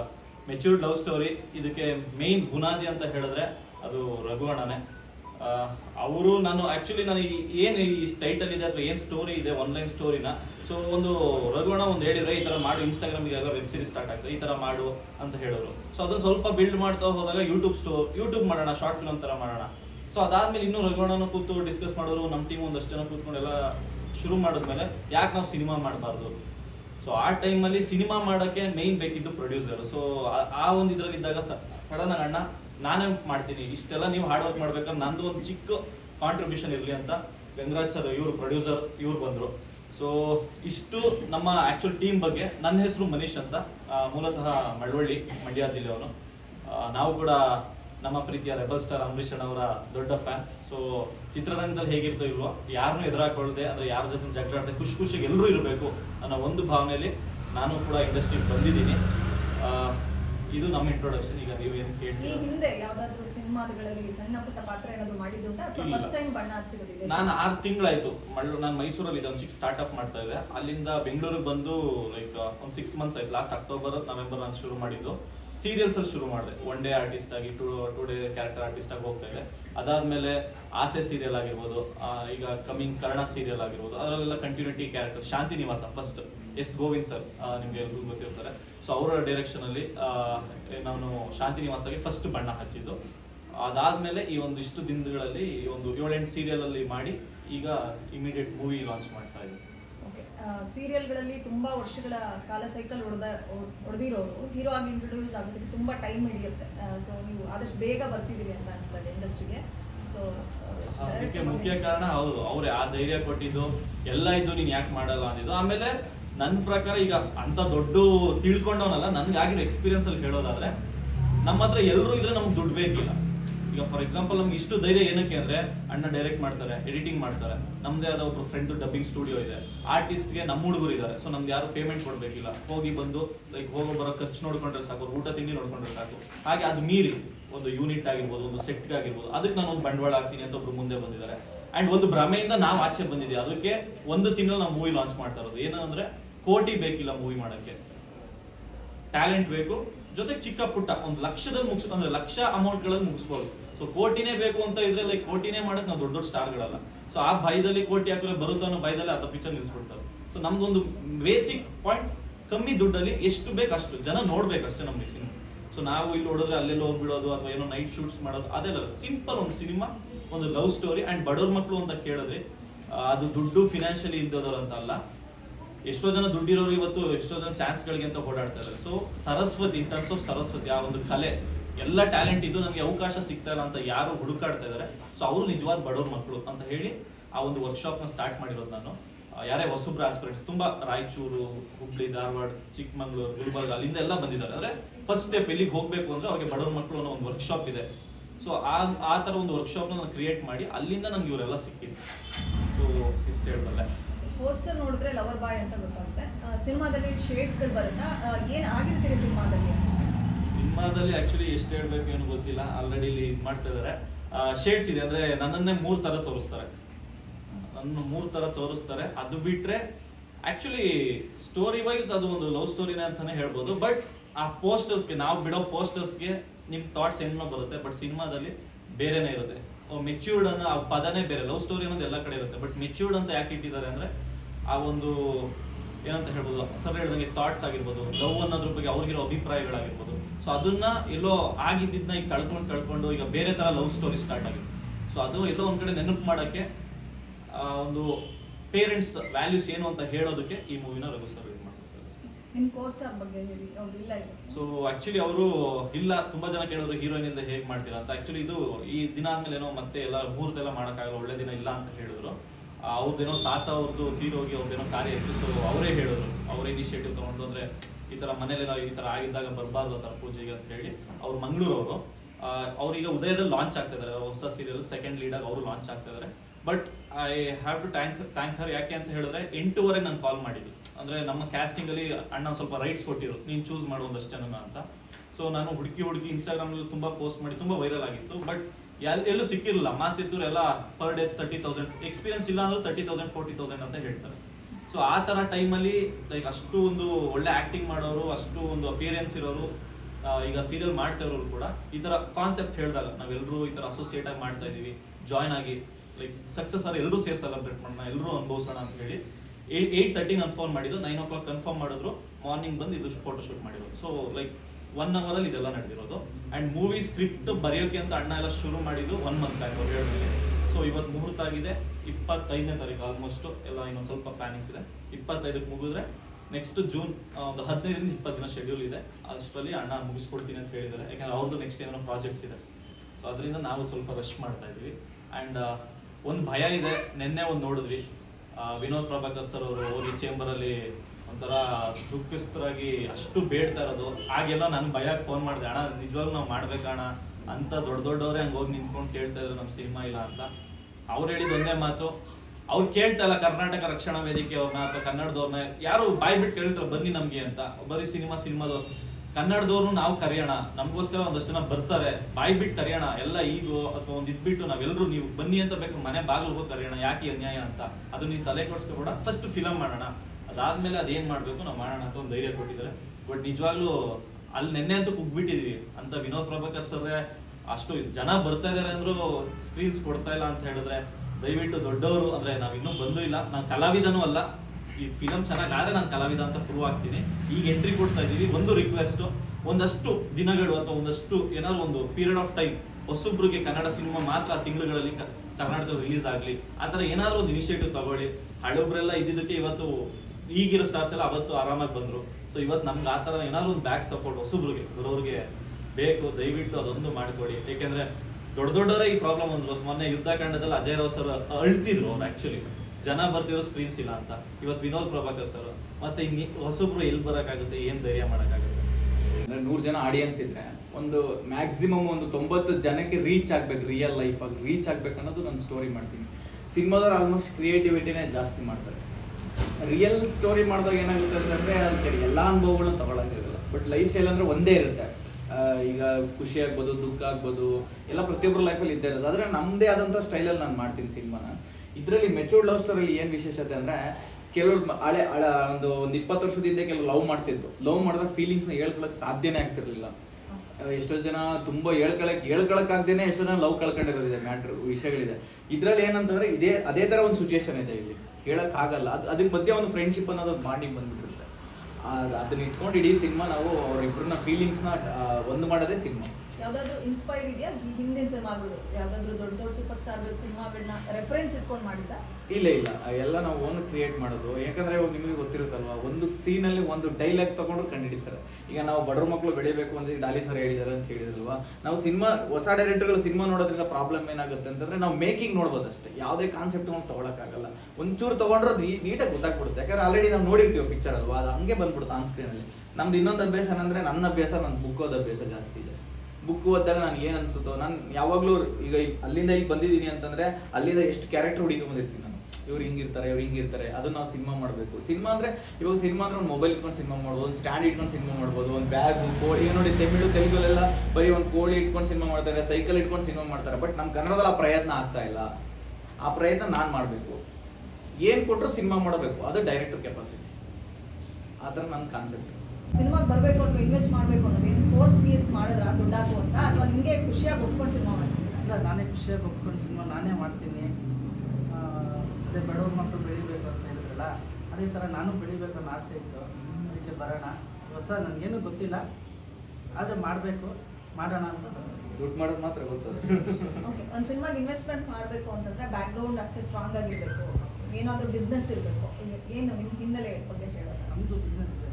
ಮೆಚ್ಯೂರ್ಡ್ ಲವ್ ಸ್ಟೋರಿ. ಇದಕ್ಕೆ ಮೇಯ್ನ್ ಬುನಾದಿ ಅಂತ ಹೇಳಿದ್ರೆ ಅದು ರಘುವಣ್ಣನೇ ಅವರು ನಾನು ಆ್ಯಕ್ಚುಲಿ ನಾನು ಏನು ಈ ಟೈಟಲ್ ಇದೆ ಅಥವಾ ಏನು ಸ್ಟೋರಿ ಇದೆ ಆನ್ಲೈನ್ ಸ್ಟೋರಿನ ಸೊ ಒಂದು ರಘುವಣ ಒಂದು ಹೇಳಿದ್ರೆ, ಈ ತರ ಮಾಡು ಇನ್ಸ್ಟಾಗ್ರಾಮ್ ಈಗ ವೆಬ್ ಸೀರೀಸ್ ಸ್ಟಾರ್ಟ್ ಆಗ್ತದೆ, ಈ ತರ ಮಾಡು ಅಂತ ಹೇಳೋರು ಸೊ ಅದನ್ನ ಸ್ವಲ್ಪ ಬಿಲ್ಡ್ ಮಾಡ್ತಾ ಹೋದಾಗ ಯೂಟ್ಯೂಬ್ ಸ್ಟೋ ಯೂಟ್ಯೂಬ್ ಮಾಡೋಣ ಶಾರ್ಟ್ ಫಿಲ್ಮ್ ತರ ಮಾಡೋಣ. ಸೊ ಅದಾದ್ಮೇಲೆ ಇನ್ನೂ ರಘುವಣ್ಣನ ಕೂತು ಡಿಸ್ಕಸ್ ಮಾಡೋರು ನಮ್ಮ ಟೀಮ್ ಒಂದಷ್ಟು ಜನ ಕೂತ್ಕೊಂಡೆಲ್ಲ ಶುರು ಮಾಡಿದ್ಮೇಲೆ ಯಾಕೆ ನಾವು ಸಿನಿಮಾ ಮಾಡಬಾರ್ದು? ಸೊ ಆ ಟೈಮಲ್ಲಿ ಸಿನಿಮಾ ಮಾಡೋಕ್ಕೆ ಮೇಯ್ನ್ ಬೇಕಿದ್ದು ಪ್ರೊಡ್ಯೂಸರ್ ಸೊ ಆ ಒಂದು ಇದ್ರಲ್ಲಿ ಇದ್ದಾಗ ಸಡನ್ ಅಣ್ಣ, ನಾನೇ ಮಾಡ್ತೀನಿ, ಇಷ್ಟೆಲ್ಲ ನೀವು ಹಾರ್ಡ್ ವರ್ಕ್ ಮಾಡ್ಬೇಕಾದ್ರೆ ನಂದು ಒಂದು ಚಿಕ್ಕ ಕಾಂಟ್ರಿಬ್ಯೂಷನ್ ಇರಲಿ ಅಂತ ಗಂಗರಾಜ್ ಸರ್ ಇವರು ಪ್ರೊಡ್ಯೂಸರ್ ಇವ್ರು ಬಂದರು. ಸೊ ಇಷ್ಟು ನಮ್ಮ ಆಕ್ಚುಲ್ ಟೀಮ್ ಬಗ್ಗೆ. ನನ್ನ ಹೆಸರು ಮನೀಶ್ ಅಂತ. ಮೂಲತಃ ಮಳವಳ್ಳಿ ಮಂಡ್ಯ ಜಿಲ್ಲೆಯವನು. ನಾವು ಕೂಡ ನಮ್ಮ ಪ್ರೀತಿಯ ರೆಬಲ್ ಸ್ಟಾರ್ ಅಂಬರೀಷ್ ಅವರ ದೊಡ್ಡ ಫ್ಯಾನ್. ಸೊ ಚಿತ್ರರಂಗದಲ್ಲಿ ಹೇಗಿರ್ತೋ ಇಲ್ವೋ, ಯಾರನ್ನೂ ಎದುರಾಕೊಳ್ಳದೆ, ಅಂದರೆ ಯಾರ ಜೊತೆ ಜಗಳಾಡದೆ ಖುಷಿ ಖುಷಿಗೆ ಎಲ್ಲರೂ ಇರಬೇಕು ಅನ್ನೋ ಒಂದು ಭಾವನೆಯಲ್ಲಿ ನಾನು ಕೂಡ ಇಂಡಸ್ಟ್ರಿಗೆ ಬಂದಿದ್ದೀನಿ. ಇದು ನಮ್ಮ ಇಂಟ್ರೊಡಕ್ಷನ್ ಈಗ ನೀವು
ಈ
ಕೇಳ್ತೀರಾ?
ಹಿಂದೆ ಯಾವ್ದಾದ್ರು ಸಿನಿಮಾಗಳಲ್ಲಿ ಸಣ್ಣ ಪುಟ್ಟ ಪಾತ್ರ ಏನಾದ್ರು ಮಾಡಿದ್ದುಂಟಾ ಅಥವಾ
ಇಲ್ಲ.
ಫಸ್ಟ್ ಟೈಮ್ ಬಣ್ಣ ಹಚ್ಚಿರೋದಿದೆ
ನಾನು ಆರು ತಿಂಗಳಾಯ್ತು. ಮಳ್ಳು ನಾನು ಮೈಸೂರಲ್ಲಿ ಇದೊಂದು ಒಂದು ಚಿಕ್ಕ ಸ್ಟಾರ್ಟ್ಅಪ್ ಮಾಡ್ತಾ ಇದ್ದೆ. ಅಲ್ಲಿಂದ ಬೆಂಗಳೂರಿಗೆ ಬಂದು ಲೈಕ್ ಒಂದು ಸಿಕ್ಸ್ ಮಂತ್ಸ್ ಆಯ್ತು. ಲಾಸ್ಟ್ ಅಕ್ಟೋಬರ್ ನವೆಂಬರ್ ನಾನು ಶುರು ಮಾಡಿದ್ದು. ಸೀರಿಯಲ್ಸ್ ಅಲ್ಲಿ ಶುರು ಮಾಡಿದೆ. ಒನ್ ಡೇ ಆರ್ಟಿಸ್ಟ್ ಆಗಿ two two day character artist ಆಗಿ ಹೋಗ್ತಾ ಇದೆ ಅದಾದ್ಮೇಲೆ ಆಸೆ ಸೀರಿಯಲ್ ಆಗಿರ್ಬೋದು ಆ, ಈಗ ಕಮಿಂಗ್ ಕರ್ಣ ಸೀರಿಯಲ್ ಆಗಿರ್ಬೋದು ಅದರಲ್ಲೆಲ್ಲ ಕಂಟಿನ್ಯೂಟಿ ಕ್ಯಾರೆಕ್ಟರ್ ಶಾಂತಿ ನಿವಾಸ ಫಸ್ಟ್ ಎಸ್ ಗೋವಿಂದ್ ಸರ್ ನಿಮ್ಗೆ ಎಲ್ರಿಗೂ ಗೊತ್ತಿರ್ತಾರೆ. ಸೊ ಅವರ ಡೈರೆಕ್ಷನ್ ಅಲ್ಲಿ ನಾನು ಶಾಂತಿ ನಿವಾಸಗೆ ಫಸ್ಟ್ ಬಣ್ಣ ಹಚ್ಚಿದ್ದು. ಅದಾದ್ಮೇಲೆ ಈ ಒಂದು ಇಷ್ಟು ದಿನಗಳಲ್ಲಿ ಈ ಒಂದು ಏಳೆಂಟು ಸೀರಿಯಲ್ ಅಲ್ಲಿ ಮಾಡಿ ಈಗ ಇಮಿಡಿಯೇಟ್ ಮೂವಿ ಲಾಂಚ್ ಮಾಡ್ತಾ ಇದ್ದೀನಿ
ಓಕೆ ಸೀರಿಯಲ್ಗಳಲ್ಲಿ ತುಂಬಾ ವರ್ಷಗಳ ಕಾಲ ಸೈಕಲ್ ಹೊಡೆದ ಹೊಡೆದಿರೋರು ಹೀರೋ ಆಗಿ ಇಂಟ್ರೊಡ್ಯೂಸ್ ಆಗೋದಕ್ಕೆ ತುಂಬಾ ಟೈಮ್ ಹಿಡಿಯುತ್ತೆ. ಸೊ ನೀವು ಆದಷ್ಟು ಬೇಗ ಬರ್ತಿದ್ದೀರಿ ಅಂತ ಅನಿಸ್ತದೆ ಇಂಡಸ್ಟ್ರಿಗೆ ಸೊ
ಅದಕ್ಕೆ ಮುಖ್ಯ ಕಾರಣ ಹೌದು ಅವ್ರೆ ಆ ಧೈರ್ಯ ಕೊಟ್ಟಿದ್ದು ಎಲ್ಲ ಇದ್ದು ನೀನು ಯಾಕೆ ಮಾಡಲ್ಲ ಅಂದಿದ್ದು. ಆಮೇಲೆ ನನ್ನ ಪ್ರಕಾರ ಈಗ ಅಂತ ದೊಡ್ಡ ತಿಳ್ಕೊಂಡವನಲ್ಲ ನನ್ಗೆ ಆಗಿರೋ ಎಕ್ಸ್ಪೀರಿಯನ್ಸ್ ಅಲ್ಲಿ ಹೇಳೋದಾದ್ರೆ, ನಮ್ಮ ಹತ್ರ ಎಲ್ಲರೂ ಇದ್ರೆ ನಮ್ಗೆ ದುಡ್ಡು ಬೇಕಿಲ್ಲ. ಈಗ ಫಾರ್ ಎಕ್ಸಾಂಪಲ್ ನಮ್ಗೆ ಇಷ್ಟು ಧೈರ್ಯ ಏನಕ್ಕೆ ಅಂದ್ರೆ, ಅಣ್ಣ ಡೈರೆಕ್ಟ್ ಮಾಡ್ತಾರೆ ಎಡಿಟಿಂಗ್ ಮಾಡ್ತಾರೆ. ನಮ್ದೇ ಆದ ಒಬ್ರು ಫ್ರೆಂಡ್ ಡಬ್ಬಿಂಗ್ ಸ್ಟುಡಿಯೋ ಇದೆ. ಆರ್ಟಿಸ್ಟ್ಗೆ ನಮ್ಮ ಹುಡುಗರು ಇದ್ದಾರೆ. ಸೊ ನಮ್ಗೆ ಯಾರು ಪೇಮೆಂಟ್ ಕೊಡಬೇಕಿಲ್ಲ. ಹೋಗಿ ಬಂದು ಲೈಕ್ ಹೋಗೋ ಬರೋ ಖರ್ಚು ನೋಡ್ಕೊಂಡ್ರೆ ಸಾಕು ಊಟ ತಿಂಡಿ ನೋಡ್ಕೊಂಡ್ರೆ ಸಾಕು. ಹಾಗೆ ಅದು ಮೀರಿ, ಒಂದು ಯೂನಿಟ್ ಆಗಿರ್ಬೋದು, ಒಂದು ಸೆಟ್ ಆಗಿರ್ಬೋದು. ಅದಕ್ಕೆ ನಾನು ಒಂದು ಬಂಡವಾಳ ಹಾಕ್ತೀನಿ ಅಂತ ಒಬ್ರು ಮುಂದೆ ಬಂದಿದ್ದಾರೆ. ಅಂಡ್ ಒಂದು ಭ್ರಮೆಯಿಂದ ನಾವು ಆಚೆ ಬಂದಿದ್ದೀವಿ. ಅದಕ್ಕೆ ಒಂದು ತಿಂಗಳು ನಾವು ಮೂವಿ ಲಾಂಚ್ ಮಾಡ್ತಾ ಇರೋದು. ಏನಂದ್ರೆ ಕೋಟಿ ಬೇಕಿಲ್ಲ ಮೂವಿ ಮಾಡಕ್ಕೆ. ಟ್ಯಾಲೆಂಟ್ ಬೇಕು, ಜೊತೆಗೆ ಚಿಕ್ಕ ಪುಟ್ಟ, ಒಂದು ಲಕ್ಷದಲ್ಲಿ ಮುಗಿಸ್, ಅಂದ್ರೆ ಲಕ್ಷ ಅಮೌಂಟ್ಗಳಲ್ಲಿ ಮುಗಿಸ್ಬೋದು. ಸೊ ಕೋಟಿನೇ ಬೇಕು ಅಂತ ಇದ್ರೆ ಲೈಕ್ ಕೋಟಿನೇ ಮಾಡಕ್ ನಾವು ದೊಡ್ಡ ದೊಡ್ಡ ಸ್ಟಾರ್ಗಳಲ್ಲ. ಸೊ ಆ ಭಯದಲ್ಲಿ ಕೋಟಿ ಹಾಕಿದ್ರೆ ಬರುತ್ತೋ ಅನ್ನೋ ಭಯದಲ್ಲಿ ಅರ್ಧ ಪಿಕ್ಚರ್ ನಿಲ್ಲಿಸ್ಬಿಡ್ತಾರೆ ಸೊ ನಮ್ದೊಂದು ಬೇಸಿಕ್ ಪಾಯಿಂಟ್ ಕಮ್ಮಿ ದುಡ್ಡಲ್ಲಿ ಎಷ್ಟು ಬೇಕು ಅಷ್ಟು. ಜನ ನೋಡ್ಬೇಕು ಅಷ್ಟೇ ನಮ್ಮ ಸಿನಿಮಾ. ಸೊ ನಾವು ಇಲ್ಲಿ ನೋಡಿದ್ರೆ ಅಲ್ಲೆಲ್ಲ ಹೋಗ್ಬಿಡೋದು ಅಥವಾ ಏನೋ ನೈಟ್ ಶೂಟ್ಸ್ ಮಾಡೋದು, ಅದೆಲ್ಲ ಸಿಂಪಲ್ ಒಂದು ಸಿನಿಮಾ, ಒಂದು ಲವ್ ಸ್ಟೋರಿ ಅಂಡ್ ಬಡವ್ರ ಮಕ್ಕಳು ಅಂತ ಕೇಳಿದ್ರೆ ಅದು ದುಡ್ಡು ಫಿನಾನ್ಷಿಯಲಿ ಇದ್ದದವ್ರು ಅಂತ ಅಲ್ಲ. ಎಷ್ಟೋ ಜನ ದುಡ್ಡಿರೋರು ಇವತ್ತು ಎಷ್ಟೋ ಜನ ಚಾನ್ಸ್ಗಳಿಗೆ ಅಂತ ಓಡಾಡ್ತಾರೆ so Saraswati in terms of Saraswati, ಆ ಒಂದು ಕಲೆ, ಎಲ್ಲ ಟ್ಯಾಲೆಂಟ್ ಇದ್ದು ನನಗೆ ಅವಕಾಶ ಸಿಗ್ತಾ ಇಲ್ಲ ಅಂತ ಯಾರು ಹುಡುಕಾಡ್ತಾ ಇದ್ದಾರೆ ಸೊ ಅವರು ನಿಜವಾದ ಬಡವ್ರ ಮಕ್ಕಳು ಅಂತ ಹೇಳಿ ಆ ಒಂದು ವರ್ಕ್ಶಾಪ್ನ ಸ್ಟಾರ್ಟ್ ಮಾಡಿರೋದು ನಾನು. ಯಾರೇ ಹೊಸಬ್ರ ಆಸ್ಪಿರೆಂಟ್ಸ್ ತುಂಬಾ ರಾಯಚೂರು, ಹುಬ್ಳಿ, ಧಾರವಾಡ, ಚಿಕ್ಕಮಂಗ್ಳೂರು, ಗುಲ್ಬರ್ಗ ಅಲ್ಲಿಂದ ಎಲ್ಲ ಬಂದಿದ್ದಾರೆ. ಅಂದ್ರೆ ಫಸ್ಟ್ ಸ್ಟೆಪ್ ಎಲ್ಲಿಗೆ ಹೋಗ್ಬೇಕು ಅಂದ್ರೆ ಅವ್ರಿಗೆ ಬಡವ್ರ ಮಕ್ಕಳು ಅನ್ನೋ ಒಂದು ವರ್ಕ್ಶಾಪ್ ಇದೆ. ಸೊ ಆ ಆ ತರ ಒಂದು ವರ್ಕ್ಶಾಪ್ ನಾನು ಕ್ರಿಯೇಟ್ ಮಾಡಿ ಅಲ್ಲಿಂದ ನಮ್ಗೆ ಇವರೆಲ್ಲ ಸಿಕ್ಕಿದ್ದು ಸೊ ಇಷ್ಟು ಹೇಳ್ಬಲ್ಲೆ
ಪೋಸ್ಟರ್ ನೋಡಿದ್ರೆ ಲವರ್ ಬಾಯ್ ಅಂತ ಗೊತ್ತಾಗುತ್ತೆ. ಸಿನಿಮಾದಲ್ಲಿ ಶೇಡ್ಸ್ಗಳು ಬರುತ್ತಾ? ಏನು ಆಗಿರ್ತೀರಿ ಸಿನಿಮಾದಲ್ಲಿ?
ಸಿನಿಮಾದಲ್ಲಿ ಆಕ್ಚುಲಿ ಎಷ್ಟು ಹೇಳ್ಬೇಕು ಏನು ಗೊತ್ತಿಲ್ಲ. ಆಲ್ರೆಡಿ ಇಲ್ಲಿ ಇದು ಮಾಡ್ತಾ ಇದ್ದಾರೆ ಶೇಡ್ಸ್ ಇದೆ. ಅಂದ್ರೆ ನನ್ನನ್ನೇ ಮೂರ್ ತರ ತೋರಿಸ್ತಾರೆ. ನನ್ನ ಮೂರ್ ತರ ತೋರಿಸ್ತಾರೆ. ಅದು ಬಿಟ್ರೆ ಆಕ್ಚುಲಿ ಸ್ಟೋರಿ ವೈಸ್ ಅದು ಒಂದು ಲವ್ ಸ್ಟೋರಿನೇ ಅಂತಾನೆ ಹೇಳ್ಬೋದು. ಬಟ್ ಆ ಪೋಸ್ಟರ್ಸ್ಗೆ ನಾವು ಬಿಡೋ ಪೋಸ್ಟರ್ಸ್ಗೆ ನಿಮ್ಮ ಥಾಟ್ಸ್ ಏನೋ ಬರುತ್ತೆ. ಬಟ್ ಸಿನಿಮಾದಲ್ಲಿ ಬೇರೆನೇ ಇರುತ್ತೆ. ಮೆಚ್ಯೂರ್ಡ್ ಅನ್ನೋ ಆ ಪದನೇ ಬೇರೆ. ಲವ್ ಸ್ಟೋರಿ ಅನ್ನೋದು ಎಲ್ಲ ಕಡೆ ಇರುತ್ತೆ. ಬಟ್ ಮೆಚ್ಯೂರ್ಡ್ ಅಂತ ಯಾಕೆ ಇಟ್ಟಿದ್ದಾರೆ ಅಂದ್ರೆ ಆ ಒಂದು ಏನಂತ ಹೇಳ್ಬೋದು ಸರ್ ಹೇಳ್ದಂಗೆ ಥಾಟ್ಸ್ ಆಗಿರ್ಬೋದು ಲವ್ ಅನ್ನೋದ್ರ ಬಗ್ಗೆ ಅವ್ರಿಗಿರೋ ಅಭಿಪ್ರಾಯಗಳಾಗಿರ್ಬೋದು. ಸೊ ಅದನ್ನ ಎಲ್ಲೋ ಆಗಿದ್ದನ್ನ ಈಗ ಕಳ್ಕೊಂಡು ಕಳ್ಕೊಂಡು ಈಗ ಬೇರೆ ತರ ಲವ್ ಸ್ಟೋರಿ ಸ್ಟಾರ್ಟ್ ಆಗಿದೆ. ಸೊ ಅದು ಎಲ್ಲೋ ಒಂದು ಕಡೆ ನೆನಪು ಮಾಡೋಕ್ಕೆ ಆ, ಒಂದು ಪೇರೆಂಟ್ಸ್ ವ್ಯಾಲ್ಯೂಸ್ ಏನು ಅಂತ ಹೇಳೋದಕ್ಕೆ ಈ ಮೂವಿನ ರಘು ಸರ್ ಇದು ಮಾಡ್ತಾರೆ ಸೊ ಆಕ್ಚುಲಿ ಅವರು ಇಲ್ಲ ತುಂಬಾ ಜನ ಕೇಳಿದ್ರು ಹೀರೋಯಿನ್ ಇಂದ ಹೇಗೆ ಮಾಡ್ತೀರಾ ಅಂತ. ಆಕ್ಚುಲಿ ಇದು ಈ ದಿನ ಆದ್ಮೇಲೆ ಏನೋ ಮತ್ತೆ ಎಲ್ಲ ಮುಹೂರ್ತ ಎಲ್ಲ ಮಾಡೋಕ್ಕಾಗಲ್ಲ ಒಳ್ಳೆ ದಿನ ಇಲ್ಲ ಅಂತ ಹೇಳಿದ್ರು. ಅವ್ರದ್ದೇನೋ ತಾತ ಅವ್ರದ್ದು ತೀರೋಗಿ ಅವ್ರದ್ದೇನೋ ಕಾರ್ಯ ಇತ್ತು ಅವರೇ ಹೇಳಿದ್ರು, ಅವರೇ ಇನಿಷಿಯೇಟಿವ್ ತೊಗೊಂಡು ಅಂದರೆ ಈ ತರ ಮನೇಲಿ ನಾವು ಈ ತರ ಆಗಿದ್ದಾಗ ಬರಬಾರ್ದು ಆ ತರ ಪೂಜೆಗೆ ಅಂತ ಹೇಳಿ ಅವ್ರು ಮಂಗಳೂರವರು ಅವ್ರೀಗ ಉದಯದಲ್ಲಿ ಲಾಂಚ್ ಆಗ್ತಾ ಇದಾರೆ, ಹೊಸ ಸೀರಿಯಲ್ ಸೆಕೆಂಡ್ ಲೀಡ್ ಆಗಿ ಅವರು ಲಾಂಚ್ ಆಗ್ತಾ ಇದಾರೆ. But I have to thank thank her ಯಾಕೆ ಅಂತ ಹೇಳಿದ್ರೆ ಎಂಟೂವರೆ ನಾನು ಕಾಲ್ ಮಾಡಿದ್ದು. ಅಂದ್ರೆ ನಮ್ಮ ಕ್ಯಾಸ್ಟಿಂಗಲ್ಲಿ ಅಣ್ಣ ಸ್ವಲ್ಪ ರೈಟ್ಸ್ ಕೊಟ್ಟಿರು ನೀನು ಚೂಸ್ ಮಾಡು ಒಂದಷ್ಟು ಜನ ಅಂತ. ಸೊ ನಾನು ಹುಡುಕಿ ಹುಡುಕಿ ಇನ್ಸ್ಟಾಗ್ರಾಮಲ್ಲಿ ತುಂಬ ಪೋಸ್ಟ್ ಮಾಡಿ, ತುಂಬಾ ವೈರಲ್ ಆಗಿತ್ತು. ಬಟ್ ಎಲ್ಲೂ ಸಿಕ್ಕಿರಲಿಲ್ಲ. ಎಲ್ಲ per day thirty thousand experience ಇಲ್ಲ ಅಂದ್ರೆ ತರ್ಟಿ ತೌಸಂಡ್ ಫೋರ್ಟಿ ತೌಸಂಡ್ ಅಂತ ಹೇಳ್ತಾರೆ. ಸೊ ಆ ಥರ ಟೈಮಲ್ಲಿ ಲೈಕ್ ಅಷ್ಟು ಒಂದು ಒಳ್ಳೆ ಆ್ಯಕ್ಟಿಂಗ್ ಮಾಡೋರು, ಅಷ್ಟು ಒಂದು ಅಪಿಯರೆನ್ಸ್ ಇರೋರು ಈಗ ಸೀರಿಯಲ್ ಮಾಡ್ತಾ ಇರೋರು ಕೂಡ ಈ ಥರ ಕಾನ್ಸೆಪ್ಟ್ ಹೇಳಿದಾಗ ನಾವೆಲ್ಲರೂ ಈ ಥರ ಅಸೋಸಿಯೇಟ್ ಆಗಿ ಮಾಡ್ತಾ ಇದೀವಿ ಜಾಯ್ನ್ ಆಗಿ ಲೈಕ್ ಸಕ್ಸಸ್ ಆದ್ರೆ ಎಲ್ಲರೂ ಸೇರಿ ಸೆಲೆಬ್ರೇಟ್ ಮಾಡೋಣ ಎಲ್ಲರೂ ಅನುಭವಿಸೋಣ ಅಂತ ಹೇಳಿ ಏಟ್ ಏಯ್ಟ್ ತರ್ಟಿ ನಾನು ಫೋನ್ ಮಾಡಿದ್ದು ನೈನ್ ಓ ಕ್ಲಾಕ್ ಕನ್ಫರ್ಮ್ ಮಾಡಿದ್ರು ಮಾರ್ನಿಂಗ್ ಬಂದು ಇದು ಫೋಟೋ ಶೂಟ್ ಮಾಡಿರೋದು. ಸೊ ಲೈಕ್ ಒನ್ ಅಲ್ಲಿ ಇದೆಲ್ಲ ನಡೆದಿರೋದು. ಅಂಡ್ ಮೂವಿ ಸ್ಕ್ರಿಪ್ಟ್ ಬರೆಯೋಕೆ ಅಂತ ಅಣ್ಣ ಎಲ್ಲ ಶುರು ಮಾಡಿದ್ದು ಒನ್ ಮಂತ್ ಆಯ್ತು ಅವ್ರು ಹೇಳಿದ್ಮೇಲೆ ಸೊ ಇವತ್ತು ಮುಹೂರ್ತ ಆಗಿದೆ. ಇಪ್ಪತ್ತೈದನೇ ತಾರೀಕು ಆಲ್ಮೋಸ್ಟ್ ಎಲ್ಲ ಇನ್ನೊಂದು ಸ್ವಲ್ಪ ಪ್ಲಾನಿಂಗ್ಸ್ ಇದೆ. ಇಪ್ಪತ್ತೈದಕ್ಕೆ ಮುಗಿದ್ರೆ ನೆಕ್ಸ್ಟ್ ಜೂನ್ ಒಂದು ಹದಿನೈದರಿಂದ ಇಪ್ಪತ್ತು ದಿನ ಶೆಡ್ಯೂಲ್ ಇದೆ. ಅಷ್ಟರಲ್ಲಿ ಅಣ್ಣ ಮುಗಿಸ್ಕೊಡ್ತೀನಿ ಅಂತ ಹೇಳಿದ್ದಾರೆ. ಯಾಕಂದ್ರೆ ಅವ್ರದ್ದು ನೆಕ್ಸ್ಟ್ ಏನೋ ಪ್ರಾಜೆಕ್ಟ್ಸ್ ಇದೆ. ಸೊ ಅದರಿಂದ ನಾವು ಸ್ವಲ್ಪ ರಶ್ ಮಾಡ್ತಾ ಇದ್ವಿ ಆ್ಯಂಡ್ ಒಂದು ಭಯ ಇದೆ. ನಿನ್ನೆ ಒಂದು ನೋಡಿದ್ವಿ. ವಿನೋದ್ ಪ್ರಭಾಕರ್ ಸರ್ ಅವರು ಹೋಗಿ ಚೇಂಬರಲ್ಲಿ ಒಂಥರ ದುಃಖಿಸ್ತರಾಗಿ ಅಷ್ಟು ಬೇಡ್ತಾ ಇರೋದು. ಹಾಗೆಲ್ಲ ನನ್ನ ಭಯ ಫೋನ್ ಮಾಡಿದೆ, ಅಣ್ಣ, ನಿಜವಾಗ್ಲೂ ನಾವು ಮಾಡ್ಬೇಕಣ್ಣ. ಅಂತ ದೊಡ್ಡ ದೊಡ್ಡವರೇ ಹಂಗೆ ಹೋಗಿ ನಿಂತ್ಕೊಂಡು ಕೇಳ್ತಾ ಇದ್ರು ನಮ್ಮ ಸಿನಿಮಾ ಇಲ್ಲ ಅಂತ. ಅವ್ರು ಹೇಳಿದ ಒಂದೇ ಮಾತು. ಅವ್ರು ಕೇಳ್ತಾ ಇಲ್ಲ ಕರ್ನಾಟಕ ರಕ್ಷಣಾ ವೇದಿಕೆ ಅವ್ರನ್ನ ಅಥವಾ ಕನ್ನಡದವ್ರನ್ನ ಯಾರು ಬಾಯ್ ಬಿಟ್ಟು ಕೇಳ್ತಾರೆ ಬನ್ನಿ ನಮ್ಗೆ ಅಂತ. ಬರೀ ಸಿನಿಮಾ ಸಿನಿಮಾದವ್ರು. ಕನ್ನಡದವ್ರು ನಾವು ಕರೆಯೋಣ. ನಮಗೋಸ್ಕರ ಒಂದಷ್ಟು ಜನ ಬರ್ತಾರೆ. ಬಾಯ್ ಬಿಟ್ಟು ಕರೆಯೋಣ. ಎಲ್ಲ ಈಗೋ ಅಥವಾ ಒಂದು ಇದ್ಬಿಟ್ಟು ನಾವೆಲ್ಲರೂ ನೀವು ಬನ್ನಿ ಅಂತ ಬೇಕು, ಮನೆ ಬಾಗಿಲು ಹೋಗಿ ಕರೆಯೋಣ. ಯಾಕೆ ಅನ್ಯಾಯ ಅಂತ. ಅದು ನೀವು ತಲೆ ಕೊಡ್ಸ್ಕೊಬೇಡ. ಫಸ್ಟ್ ಫಿಲಮ್ ಮಾಡೋಣ. ಅದಾದ್ಮೇಲೆ ಅದೇನ್ ಮಾಡ್ಬೇಕು? ನಾವು ಮಾಡೋಣ ಅಂತ ಒಂದು ಧೈರ್ಯ ಕೊಟ್ಟಿದ್ದಾರೆ. ಬಟ್ ನಿಜವಾಗ್ಲೂ ಅಲ್ಲಿ ನೆನ್ನೆ ಅಂತೂ ಕುಗ್ಬಿಟ್ಟಿದ್ವಿ. ಅಂತ ವಿನೋದ್ ಪ್ರಭಾಕರ್ ಸರ್ ಅಷ್ಟು ಜನ ಬರ್ತಾ ಇದಾರೆ ಅಂದ್ರು ಸ್ಕ್ರೀನ್ಸ್ ಕೊಡ್ತಾ ಇಲ್ಲ ಅಂತ ಹೇಳಿದ್ರೆ ದಯವಿಟ್ಟು ದೊಡ್ಡವರು, ಅಂದ್ರೆ ನಾವ್ ಇನ್ನೂ ಬಂದೂ ಇಲ್ಲ. ನಾನು ಕಲಾವಿದನೂ ಅಲ್ಲ. ಈ ಫಿಲಮ್ ಚೆನ್ನಾಗಾದ್ರೆ ನಾನು ಕಲಾವಿದ ಅಂತ ಪ್ರೂವ್ ಆಗ್ತೀನಿ. ಈಗ ಎಂಟ್ರಿ ಕೊಡ್ತಾ ಇದೀವಿ ಒಂದು ರಿಕ್ವೆಸ್ಟ್ ಒಂದಷ್ಟು ದಿನಗಳು ಅಥವಾ ಒಂದಷ್ಟು ಏನಾದ್ರು ಒಂದು ಪೀರಿಯಡ್ ಆಫ್ ಟೈಮ್ ಹೊಸೊಬ್ರಿಗೆ ಕನ್ನಡ ಸಿನಿಮಾ ಮಾತ್ರ ತಿಂಗಳುಗಳಲ್ಲಿ ಕರ್ನಾಟಕದಲ್ಲಿ ರಿಲೀಸ್ ಆಗ್ಲಿ. ಆ ಥರ ಏನಾದ್ರು ಒಂದು ಇನಿಷಿಯೇಟಿವ್ ತಗೊಳ್ಳಿ. ಹಳೊಬ್ರೆಲ್ಲ ಇದ್ದಿದ್ದಕ್ಕೆ ಇವತ್ತು ಈಗಿರೋ ಸ್ಟಾರ್ಸ್ ಎಲ್ಲ ಅವತ್ತು ಆರಾಮಾಗಿ ಬಂದರು. ಸೊ ಇವತ್ತು ನಮ್ಗೆ ಆ ಥರ ಏನಾದ್ರು ಒಂದು ಬ್ಯಾಕ್ ಸಪೋರ್ಟ್ ಹೊಸಬ್ರಿಗೆ ಬರೋರಿಗೆ ಬೇಕು, ದಯವಿಟ್ಟು ಅದೊಂದು ಮಾಡಿಕೊಡಿ. ಯಾಕೆಂದ್ರೆ ದೊಡ್ಡ ದೊಡ್ಡವರೇ ಈ ಪ್ರಾಬ್ಲಮ್ ಅಂದ್ರು ಮೊನ್ನೆ ಯುದ್ಧಕಾಂಡದಲ್ಲಿ ಅಜಯ್ ರಾವ್ ಸರ್ ಅಳ್ತಿದ್ರು ಅವ್ರು ಆಕ್ಚುಲಿ ಜನ ಬರ್ತಿರೋ ಸ್ಕ್ರೀನ್ಸ್ ಇಲ್ಲ ಅಂತ. ಇವತ್ತು ವಿನೋದ್ ಪ್ರಭಾಕರ್ ಸರ್ ಮತ್ತೆ ಇನ್ನು ಹೊಸಬ್ರು ಎಲ್ಲಿ ಬರೋಕ್ಕಾಗುತ್ತೆ, ಏನು ಧೈರ್ಯ ಮಾಡೋಕ್ಕಾಗುತ್ತೆ?
ಅಂದ್ರೆ ನೂರು ಜನ ಆಡಿಯನ್ಸ್ ಇದ್ರೆ ಒಂದು ಮ್ಯಾಕ್ಸಿಮಮ್ ಒಂದು ತೊಂಬತ್ತು ಜನಕ್ಕೆ ರೀಚ್ ಆಗ್ಬೇಕು ರಿಯಲ್ ಲೈಫ್ ಆಗಿ ರೀಚ್ ಆಗ್ಬೇಕು ಅನ್ನೋದು ನಾನು ಸ್ಟೋರಿ ಮಾಡ್ತೀನಿ. ಸಿನಿಮಾದವ್ರು ಆಲ್ಮೋಸ್ಟ್ ಕ್ರಿಯೇಟಿವಿಟಿನೇ ಜಾಸ್ತಿ ಮಾಡ್ತಾರೆ. ರಿಯಲ್ ಸ್ಟೋರಿ ಮಾಡಿದಾಗ ಏನಾಗುತ್ತೆ ಅಂತಂದ್ರೆ ಅದಕ್ಕೆ ಎಲ್ಲ ಅನುಭವಗಳನ್ನ ತಗೊಳಕ್ಕಾಗಲ್ಲ ಬಟ್ ಲೈಫ್ ಸ್ಟೈಲ್ ಅಂದ್ರೆ ಒಂದೇ ಇರುತ್ತೆ. ಈಗ ಖುಷಿ ಆಗ್ಬೋದು, ದುಃಖ ಆಗ್ಬೋದು, ಎಲ್ಲ ಪ್ರತಿಯೊಬ್ಬರ ಲೈಫಲ್ಲಿ ಇದ್ದೇ ಇರೋದು ಆದ್ರೆ ನಮ್ಮದೇ ಆದಂಥ ಸ್ಟೈಲಲ್ಲಿ ನಾನು ಮಾಡ್ತೀನಿ ಸಿನಿಮಾನ. ಇದರಲ್ಲಿ ಮೆಚೂರ್ಡ್ ಲವ್ ಸ್ಟೋರಿಯಲ್ಲಿ ಏನು ವಿಶೇಷತೆ ಅಂದ್ರೆ, ಕೆಲವ್ರು ಹಳೆ ಹಳೆ, ಒಂದು ಒಂದು ಇಪ್ಪತ್ತು ವರ್ಷದ ಹಿಂದೆ ಕೆಲವು ಲವ್ ಮಾಡ್ತಿದ್ರು. ಲವ್ ಮಾಡಿದ್ರೆ ಫೀಲಿಂಗ್ಸ್ನ ಹೇಳ್ಕೊಳಕ್ ಸಾಧ್ಯನೇ ಆಗ್ತಿರ್ಲಿಲ್ಲ. ಎಷ್ಟೋ ಜನ ತುಂಬಾ ಹೇಳ್ಕೊಳಕ್ ಹೇಳ್ಕೊಳಕ್ ಆಗ್ದೇನೆ ಎಷ್ಟೋ ಜನ ಲವ್ ಕಳ್ಕೊಂಡಿರೋದಿದೆ ಮ್ಯಾಟ್ರ್ ವಿಷಯಗಳಿದೆ. ಇದ್ರಲ್ಲಿ ಏನಂತಂದ್ರೆ ಇದೇ, ಅದೇ ತರ ಒಂದು ಸಿಚುಯೇಷನ್ ಇದೆ ಇಲ್ಲಿ. ಹೇಳಕ್ ಆಗಲ್ಲ ಅದು ಅದಕ್ಕೆ ಮಧ್ಯೆ ಒಂದು ಫ್ರೆಂಡ್ಶಿಪ್ ಅನ್ನೋದು ಬಾಂಡಿಂಗ್ ಬಂದ್ಬಿಟ್ಟಿರುತ್ತೆ. ಅದನ್ನ ಇಟ್ಕೊಂಡು ಇಡೀ ಸಿನಿಮಾ ನಾವು ಅವರಿಬ್ಬರನ್ನ ಫೀಲಿಂಗ್ಸ್ನ ಒಂದು ಮಾಡೋದೇ ಸಿನಿಮಾ.
ಯಾವ್ದಾದ್ರು ಇನ್ಸ್ಪೈರ್ ಇದೆಯಾ? ಹಿಂದಿನ ಸಿನಿಮಾಗಳು ಯಾವ್ದಾದ್ರು ದೊಡ್ಡ ದೊಡ್ಡ ಸೂಪರ್ ಸ್ಟಾರ್ಗಳ ಸಿನಿಮಾಗಳನ್ನ ರೆಫರೆನ್ಸ್ ಇಟ್ಕೊಂಡು ಮಾಡಿದ್ದ?
ಇಲ್ಲ ಇಲ್ಲ. ಎಲ್ಲ ನಾವು ಓನ್ ಕ್ರಿಯೇಟ್ ಮಾಡೋದು. ಯಾಕಂದ್ರೆ ಇವಾಗ ನಿಮಗೆ ಗೊತ್ತಿರುತ್ತಲ್ವಾ, ಒಂದು ಸೀನಲ್ಲಿ ಒಂದು ಡೈಲಾಗ್ ತಗೊಂಡು ಕಂಡುಹಿಡಿತಾರೆ. ಈಗ ನಾವು ಬಡವ್ರ ಮಕ್ಕಳು ಬೆಳಿಬೇಕು ಅಂತ ಡಾಲಿ ಸರ್ ಹೇಳಿದಾರೆ ಅಂತ ಹೇಳಿದ್ರಲ್ವಾ? ನಾವು ಸಿನಿಮಾ, ಹೊಸ ಡೈರೆಕ್ಟರ್ಗಳು ಸಿನಿಮಾ ನೋಡೋದ್ರಿಂದ ಪ್ರಾಬ್ಲಮ್ ಏನಾಗುತ್ತೆ ಅಂತಂದ್ರೆ ನಾವು ಮೇಕಿಂಗ್ ನೋಡ್ಬೋದು ಅಷ್ಟೇ. ಯಾವುದೇ ಕಾನ್ಸೆಪ್ಟ್ ನಾವು ತಗೊಳಕ್ಕಾಗಲ್ಲ. ಒಂಚೂರು ತಗೊಂಡ್ರೆ ಅದು ನೀಟಾಗಿ ಗೊತ್ತಾಗ್ಬಿಡುತ್ತೆ. ಯಾಕಂದ್ರೆ ಆಲ್ರೆಡಿ ನಾವು ನೋಡಿರ್ತೀವಿ ಪಿಕ್ಚರ್ ಅಲ್ವಾ? ಅದು ಹಂಗೆ ಬಂದ್ಬಿಡುತ್ತೆ ಆನ್ ಸ್ಕ್ರೀನಲ್ಲಿ ನಮ್ದು ಇನ್ನೊಂದು ಅಭ್ಯಾಸ ಏನಂದ್ರೆ ನನ್ನ ಅಭ್ಯಾಸ ನನ್ನ ಬುಕ್ ಅಭ್ಯಾಸ ಜಾಸ್ತಿ ಇದೆ. ಬುಕ್ ಓದಿದಾಗ ನನಗೆ ಏನು ಅನ್ಸುತ್ತೋ, ನಾನು ಯಾವಾಗಲೂ ಈಗ ಅಲ್ಲಿಂದ ಇಲ್ಲಿ ಬಂದಿದ್ದೀನಿ ಅಂತಂದ್ರೆ ಅಲ್ಲಿಂದ ಎಷ್ಟು ಕ್ಯಾರೆಕ್ಟರ್ ಹುಡುಗಿ ಬಂದಿರ್ತೀನಿ ನಾನು. ಇವ್ರು ಹಿಂಗಿರ್ತಾರೆ ಇವ್ರು ಹಿಂಗಿರ್ತಾರೆ ಅದನ್ನ ನಾವು ಸಿನಿಮಾ ಮಾಡಬೇಕು. ಸಿನಿಮಾ ಅಂದ್ರೆ ಇವಾಗ ಸಿನಿಮಾ ಅಂದ್ರೆ ಒಂದು ಮೊಬೈಲ್ ಇಟ್ಕೊಂಡು ಸಿನಿಮಾ ಮಾಡ್ಬೋದು, ಒಂದು ಸ್ಟ್ಯಾಂಡ್ ಇಟ್ಕೊಂಡು ಸಿನಿಮಾ ಮಾಡ್ಬೋದು, ಒಂದು ಬ್ಯಾಗ್ ಕೋಳಿ, ಈಗ ನೋಡಿ ತಮಿಳು ತೆಲುಗಲ್ಲೆಲ್ಲ ಬರೀ ಒಂದು ಕೋಳಿ ಇಟ್ಕೊಂಡು ಸಿನಿಮಾ ಮಾಡ್ತಾರೆ ಸೈಕಲ್ ಇಟ್ಕೊಂಡು ಸಿನಿಮಾ ಮಾಡ್ತಾರೆ ಬಟ್ ನಮ್ಮ ಕನ್ನಡದಲ್ಲಿ ಆ ಪ್ರಯತ್ನ ಆಗ್ತಾ ಇಲ್ಲ. ಆ ಪ್ರಯತ್ನ ನಾನು ಮಾಡಬೇಕು. ಏನು ಕೊಟ್ಟರು ಸಿನಿಮಾ ಮಾಡಬೇಕು, ಅದು ಡೈರೆಕ್ಟರ್ ಕೆಪಾಸಿಟಿ ಆ ಥರ ನನ್ನ ಕಾನ್ಸೆಪ್ಟ್
ಸಿನಿಮಾಗೆ ಬರಬೇಕು ಅಂತ ಇನ್ವೆಸ್ಟ್ ಮಾಡಬೇಕು ಅನ್ನೋದು ಏನು ಫೋರ್ಸ್ ಗೀಸ್ ಮಾಡಿದ್ರ? ದುಡ್ಡಾಕು ಅಂತ? ಅಥವಾ ನಿಮಗೆ ಖುಷಿಯಾಗಿ ಒಪ್ಕೊಂಡು ಸಿನಿಮಾ ಮಾಡ್ತೀನಿ
ಇಲ್ಲ ನಾನೇ ಖುಷಿಯಾಗಿ ಒಪ್ಕೊಂಡು ಸಿನಿಮಾ ನಾನೇ ಮಾಡ್ತೀನಿ. ಅದೇ ಬಡವ್ರ ಮಕ್ಕಳು ಬೆಳಿಬೇಕು ಅಂತ ಹೇಳಿದ್ರಲ್ಲ ಅದೇ ಥರ ನಾನು ಬೆಳಿಬೇಕು ಅನ್ನೋ ಆಸೆ ಇತ್ತು. ಅದಕ್ಕೆ ಬರೋಣ. ಹೊಸ ನನಗೇನು ಗೊತ್ತಿಲ್ಲ. ಆದರೆ ಮಾಡಬೇಕು. ಮಾಡೋಣ ಅಂತ.
ದುಡ್ಡು ಮಾಡೋದು ಮಾತ್ರ ಗೊತ್ತು.
ಓಕೆ ಒಂದು ಸಿನಿಮಾಗೆ ಇನ್ವೆಸ್ಟ್ಮೆಂಟ್ ಮಾಡಬೇಕು ಅಂತಂದ್ರೆ ಬ್ಯಾಕ್ ಗ್ರೌಂಡ್ ಅಷ್ಟೇ ಸ್ಟ್ರಾಂಗ್ ಆಗಿರಬೇಕು ಏನಾದರೂ ಬಿಸ್ನೆಸ್ ಇರಬೇಕು. ಏನು ನಿಮ್ಮ ಹಿನ್ನೆಲೆ ಬಗ್ಗೆ ಹೇಳೋದು?
ನಮ್ಮದು ಬಿಸ್ನೆಸ್ ಇದೆ.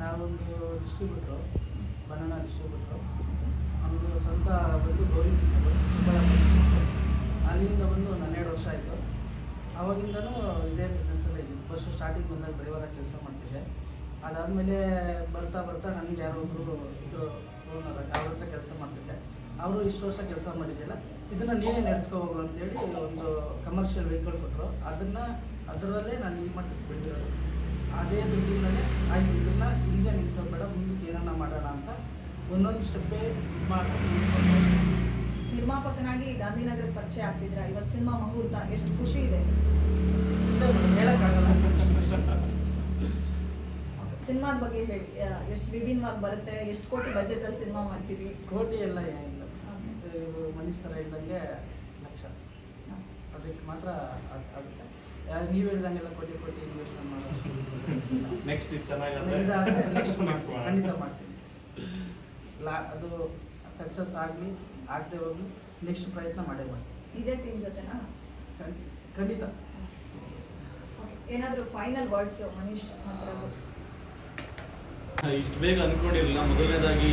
ನಾವೊಂದು ಡಿಸ್ಟ್ರಿಬ್ಯೂಟ್ರು ಬನಾನಾ ಡಿಸ್ಟ್ರಿಬ್ಯೂಟ್ರು ನಮ್ಮದು ಸ್ವಂತ ಬಂದು ಗೌರಿ ಅಲ್ಲಿಂದ ಬಂದು ಒಂದು ಹನ್ನೆರಡು ವರ್ಷ ಆಯಿತು. ಆವಾಗಿಂದನೂ ಇದೇ ಬಿಸ್ನೆಸ್ಸಲ್ಲೇ ಇದ್ದೀನಿ. ಫಸ್ಟ್ ಸ್ಟಾರ್ಟಿಂಗ್ ಬಂದಾಗ ಡ್ರೈವರಾಗಿ ಕೆಲಸ ಮಾಡ್ತಿದ್ದೆ. ಅದಾದಮೇಲೆ ಬರ್ತಾ ಬರ್ತಾ ನನಗೆ ಯಾರೋ ಒಬ್ಬರು ಇದು ಓನರ್ ಅವ್ರ ಹತ್ರ ಕೆಲಸ ಮಾಡ್ತಿದ್ದೆ. ಅವರು ಇಷ್ಟು ವರ್ಷ ಕೆಲಸ ಮಾಡಿದ್ದಿಲ್ಲ. ಇದನ್ನು ನೀನೇ ನಡೆಸ್ಕೊ ಹೋಗು ಅಂತೇಳಿ ಒಂದು ಕಮರ್ಷಿಯಲ್ ವೆಹಿಕಲ್ ಕೊಟ್ಟರು ಅದನ್ನು ಅದರಲ್ಲೇ ನಾನು ಈ ಮಟ್ಟಕ್ಕೆ ಬೆಳೆದಿರೋದು. ಅದೇ ದುಡ್ಡಿನಲ್ಲೇ ಆಯ್ತು. ಇದನ್ನು ಹಿಂಗೆ ನಿಲ್ಸೋದು ಬೇಡ, ಮುಂದಕ್ಕೆ ಏನನ್ನ ಮಾಡೋಣ ಅಂತ. ಒಂದೊಂದು ಸ್ಟೆಪ್ಪೇ
ನಿರ್ಮಾಪಕನಾಗಿ ಗಾಂಧಿನಗರ ಪರಿಚಯ ಆಗ್ತಿದ್ರ ಇವತ್ತು ಸಿನಿಮಾ ಮುಹೂರ್ತ ಎಷ್ಟು ಖುಷಿ ಇದೆ?
ಹೇಳೋಕ್ಕಾಗಲ್ಲ.
ಸಿನಿಮಾದ ಬಗ್ಗೆ ಹೇಳಿ. ಎಷ್ಟು ವಿಭಿನ್ನವಾಗಿ ಬರುತ್ತೆ? ಎಷ್ಟು ಕೋಟಿ ಬಜೆಟ್ ಅಲ್ಲಿ ಸಿನಿಮಾ ಮಾಡ್ತೀವಿ
ಕೋಟಿ ಎಲ್ಲ ಏನಿಲ್ಲ. ಇವ್ರು ಮನೀಶ್ ಸರ ಇದ್ದಂಗೆ ಲಕ್ಷ. ಅದಕ್ಕೆ ಮಾತ್ರ ಆಗ್- ಆಗುತ್ತೆ. ನೀವು ಹೇಳಿದಂಗೆಲ್ಲ ಕೋಟಿ ಕೋಟಿ ಇನ್ವೆಸ್ಟ್ಮೆಂಟ್ ಮಾಡೋದು
ನೆಕ್ಸ್ಟ್ ಚೆನ್ನಾಗಿ.
ಖಂಡಿತ ಮಾಡ್ತೀನಿ ಲಾ ಅದು ಸಕ್ಸಸ್ ಆಗಲಿ ಆಗದೆ ಹೋಗಲಿ ನೆಕ್ಸ್ಟ್ ಪ್ರಯತ್ನ ಮಾಡೇ ಮಾಡ್ತೀನಿ.
ಇದೇ ಟೀಮ್ ಜೊತೆನಾ?
ಖಂಡ್- ಖಂಡಿತ.
ಏನಾದರೂ ಏನಾದ್ರು ಫೈನಲ್ ವರ್ಡ್ಸ್ ಮನೀಶ್
ಇಷ್ಟು ಬೇಗ ಅನ್ಕೊಂಡಿರಲಿಲ್ಲ. ಮೊದಲನೇದಾಗಿ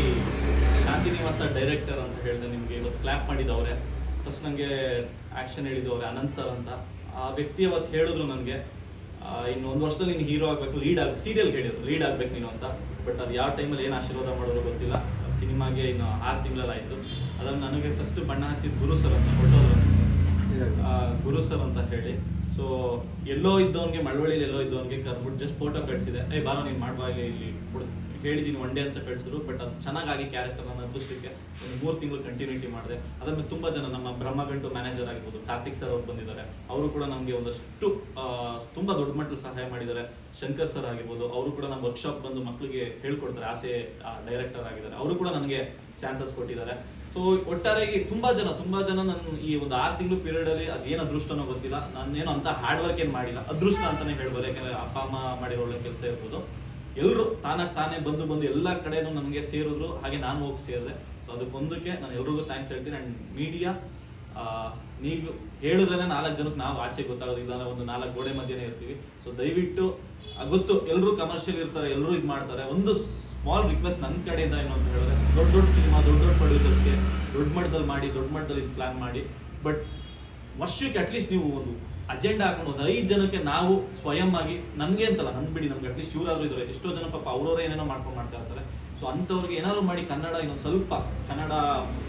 ಶಾಂತಿ ನಿವಾಸ ಡೈರೆಕ್ಟರ್ ಅಂತ ಹೇಳಿದೆ ನಿಮಗೆ. ಇವತ್ತು ಕ್ಲ್ಯಾಪ್ ಮಾಡಿದವ್ರೆ ಫಸ್ಟ್ ನನಗೆ ಆ್ಯಕ್ಷನ್ ಹೇಳಿದವ್ರೆ ಅನಂತ್ ಸರ್ ಅಂತ. ಆ ವ್ಯಕ್ತಿ ಅವತ್ತು ಹೇಳಿದ್ರು ನನಗೆ ಇನ್ನು ಒಂದು ವರ್ಷದಲ್ಲಿ ನೀನು ಹೀರೋ ಆಗಬೇಕು ಲೀಡ್ ಆಗ ಸೀರಿಯಲ್ ಹೇಳಿದ್ರು ಲೀಡ್ ಆಗಬೇಕು ನೀನು ಅಂತ. ಬಟ್ ಅದು ಯಾವ ಟೈಮಲ್ಲಿ ಏನು ಆಶೀರ್ವಾದ ಮಾಡೋದು ಗೊತ್ತಿಲ್ಲ. ಸಿನಿಮಾಗೆ ಇನ್ನು ಆರು ತಿಂಗಳಲ್ಲಾಯಿತು. ಅದನ್ನು ನನಗೆ ಫಸ್ಟ್ ಬಣ್ಣ ಹಚ್ಚಿದ ಗುರು ಸರ್ ಅಂತ ಕೊಟ್ಟೋದ್ರು. ಗುರು ಸರ್ ಅಂತ ಹೇಳಿ. ಸೊ ಎಲ್ಲೋ ಇದ್ದವನಿಗೆ ಮಳವಳ್ಳಿಲಿ ಎಲ್ಲೋ ಇದ್ದವನಿಗೆ ಕರ್ಬಿಟ್ಟು ಜಸ್ಟ್ ಫೋಟೋ ಕಟ್ಸಿದೆ ಏ ಬಾರೋ ನೀನು ಮಾಡ್ಬಾ ಇಲ್ಲಿ ಇಲ್ಲಿ ಕೊಡ್. ಹೇಳಿದ್ದೀನಿ ಒನ್ ಡೇ ಅಂತ ಕಳಿಸಿದ್ರು ಬಟ್ ಅದು ಚೆನ್ನಾಗಿ ಕ್ಯಾರೆಕ್ಟರ್ ನನ್ನ ಅದೃಷ್ಟಕ್ಕೆ ಒಂದು ಮೂರು ತಿಂಗಳು ಕಂಟಿನ್ಯೂಟಿ ಮಾಡಿದೆ. ಅದನ್ನು ತುಂಬ ಜನ ನಮ್ಮ ಬ್ರಹ್ಮಗಂಟು ಮ್ಯಾನೇಜರ್ ಆಗಿರ್ಬೋದು, ಕಾರ್ತಿಕ್ ಸರ್ ಅವ್ರು ಬಂದಿದ್ದಾರೆ. ಅವರು ಕೂಡ ನಮಗೆ ಒಂದಷ್ಟು ತುಂಬ ತುಂಬಾ ದೊಡ್ಡ ಮಟ್ಟದ ಸಹಾಯ ಮಾಡಿದ್ದಾರೆ. ಶಂಕರ್ ಸರ್ ಆಗಿರ್ಬೋದು, ಅವರು ಕೂಡ ನಮ್ಮ ವರ್ಕ್ಶಾಪ್ ಬಂದು ಮಕ್ಕಳಿಗೆ ಹೇಳ್ಕೊಡ್ತಾರೆ, ಆಸೆ ಡೈರೆಕ್ಟರ್ ಆಗಿದ್ದಾರೆ. ಅವರು ಕೂಡ ನನಗೆ ಚಾನ್ಸಸ್ ಕೊಟ್ಟಿದ್ದಾರೆ. ಸೊ ಒಟ್ಟಾರೆಯಾಗಿ ತುಂಬಾ ಜನ ತುಂಬಾ ಜನ ನನ್ನ ಈ ಒಂದು ಆರು ತಿಂಗಳು ಪೀರಿಯಡ್ ಅಲ್ಲಿ ಅದೇನು ಅದೃಷ್ಟನೋ ಗೊತ್ತಿಲ್ಲ. ನಾನೇನು ಅಂತ ಹಾರ್ಡ್ ವರ್ಕ್ ಏನು ಮಾಡಿಲ್ಲ. ಅದೃಷ್ಟ ಅಂತಾನೆ ಹೇಳ್ಬೋದು, ಯಾಕಂದ್ರೆ ಅಪ್ಪ, ಅಮ್ಮ ಮಾಡಿರೋ ಒಳ್ಳೆ ಕೆಲಸ ಇರ್ಬೋದು. ಎಲ್ಲರೂ ತಾನಾಗಿ ತಾನೇ ಬಂದು ಬಂದು ಎಲ್ಲ ಕಡೆನೂ ನನಗೆ ಸೇರಿದ್ರು, ಹಾಗೆ ನಾನು ಹೋಗಿ ಸೇರಿದೆ. ಸೊ ಅದಕ್ಕೊಂದಕ್ಕೆ ನಾನು ಎಲ್ರಿಗೂ ಥ್ಯಾಂಕ್ಸ್ ಹೇಳ್ತೀನಿ. ಆ್ಯಂಡ್ ಮೀಡಿಯಾ ನೀವು ಹೇಳಿದ್ರೆ ನಾಲ್ಕು ಜನಕ್ಕೆ ನಾವು ಆಚೆ ಗೊತ್ತಾಗೋದಿಲ್ಲ ಇಲ್ಲ ಒಂದು ನಾಲ್ಕು ಗೋಡೆ ಮಧ್ಯೆನೇ ಇರ್ತೀವಿ. ಸೊ ದಯವಿಟ್ಟು ಗೊತ್ತು ಎಲ್ಲರೂ ಕಮರ್ಷಿಯಲ್ ಇರ್ತಾರೆ ಎಲ್ಲರೂ ಇದು ಮಾಡ್ತಾರೆ. ಒಂದು ಸ್ಮಾಲ್ ರಿಕ್ವೆಸ್ಟ್ ನನ್ನ ಕಡೆಯಿಂದ ಏನು ಅಂತ ಹೇಳಿದ್ರೆ, ದೊಡ್ಡ ದೊಡ್ಡ ಸಿನಿಮಾ, ದೊಡ್ಡ ದೊಡ್ಡ ಪ್ರೊಡ್ಯೂಸರ್ಸ್ಗೆ ದೊಡ್ಡ ಮಟ್ಟದಲ್ಲಿ ಮಾಡಿ, ದೊಡ್ಡ ಮಟ್ಟದಲ್ಲಿ ಪ್ಲ್ಯಾನ್ ಮಾಡಿ. ಬಟ್ ವರ್ಷಕ್ಕೆ ಅಟ್ಲೀಸ್ಟ್ ನೀವು ಒಂದು ಅಜೆಂಡಾ ಹಾಕೊಂಡು ಒಂದು ಐದು ಜನಕ್ಕೆ ನಾವು ಸ್ವಯಂ ಆಗಿ ನನಗೆ ಅಂತಲ್ಲ, ನನ್ ಬಿಡಿ ನಮ್ಗೆ ಅಟ್ಲೀಸ್ಟ್ ಇವರಾದ್ರೂ ಇದ್ದಾರೆ, ಎಷ್ಟೋ ಜನ ಪಾಪ ಅವ್ರವ್ರು ಏನೇನೋ ಮಾಡ್ಕೊಂಡು ಮಾಡ್ತಾ ಇರ್ತಾರೆ. ಸೊ ಅಂಥವ್ರಿಗೆ ಏನಾದ್ರು ಮಾಡಿ ಕನ್ನಡ ಇನ್ನೊಂದು ಸ್ವಲ್ಪ, ಕನ್ನಡ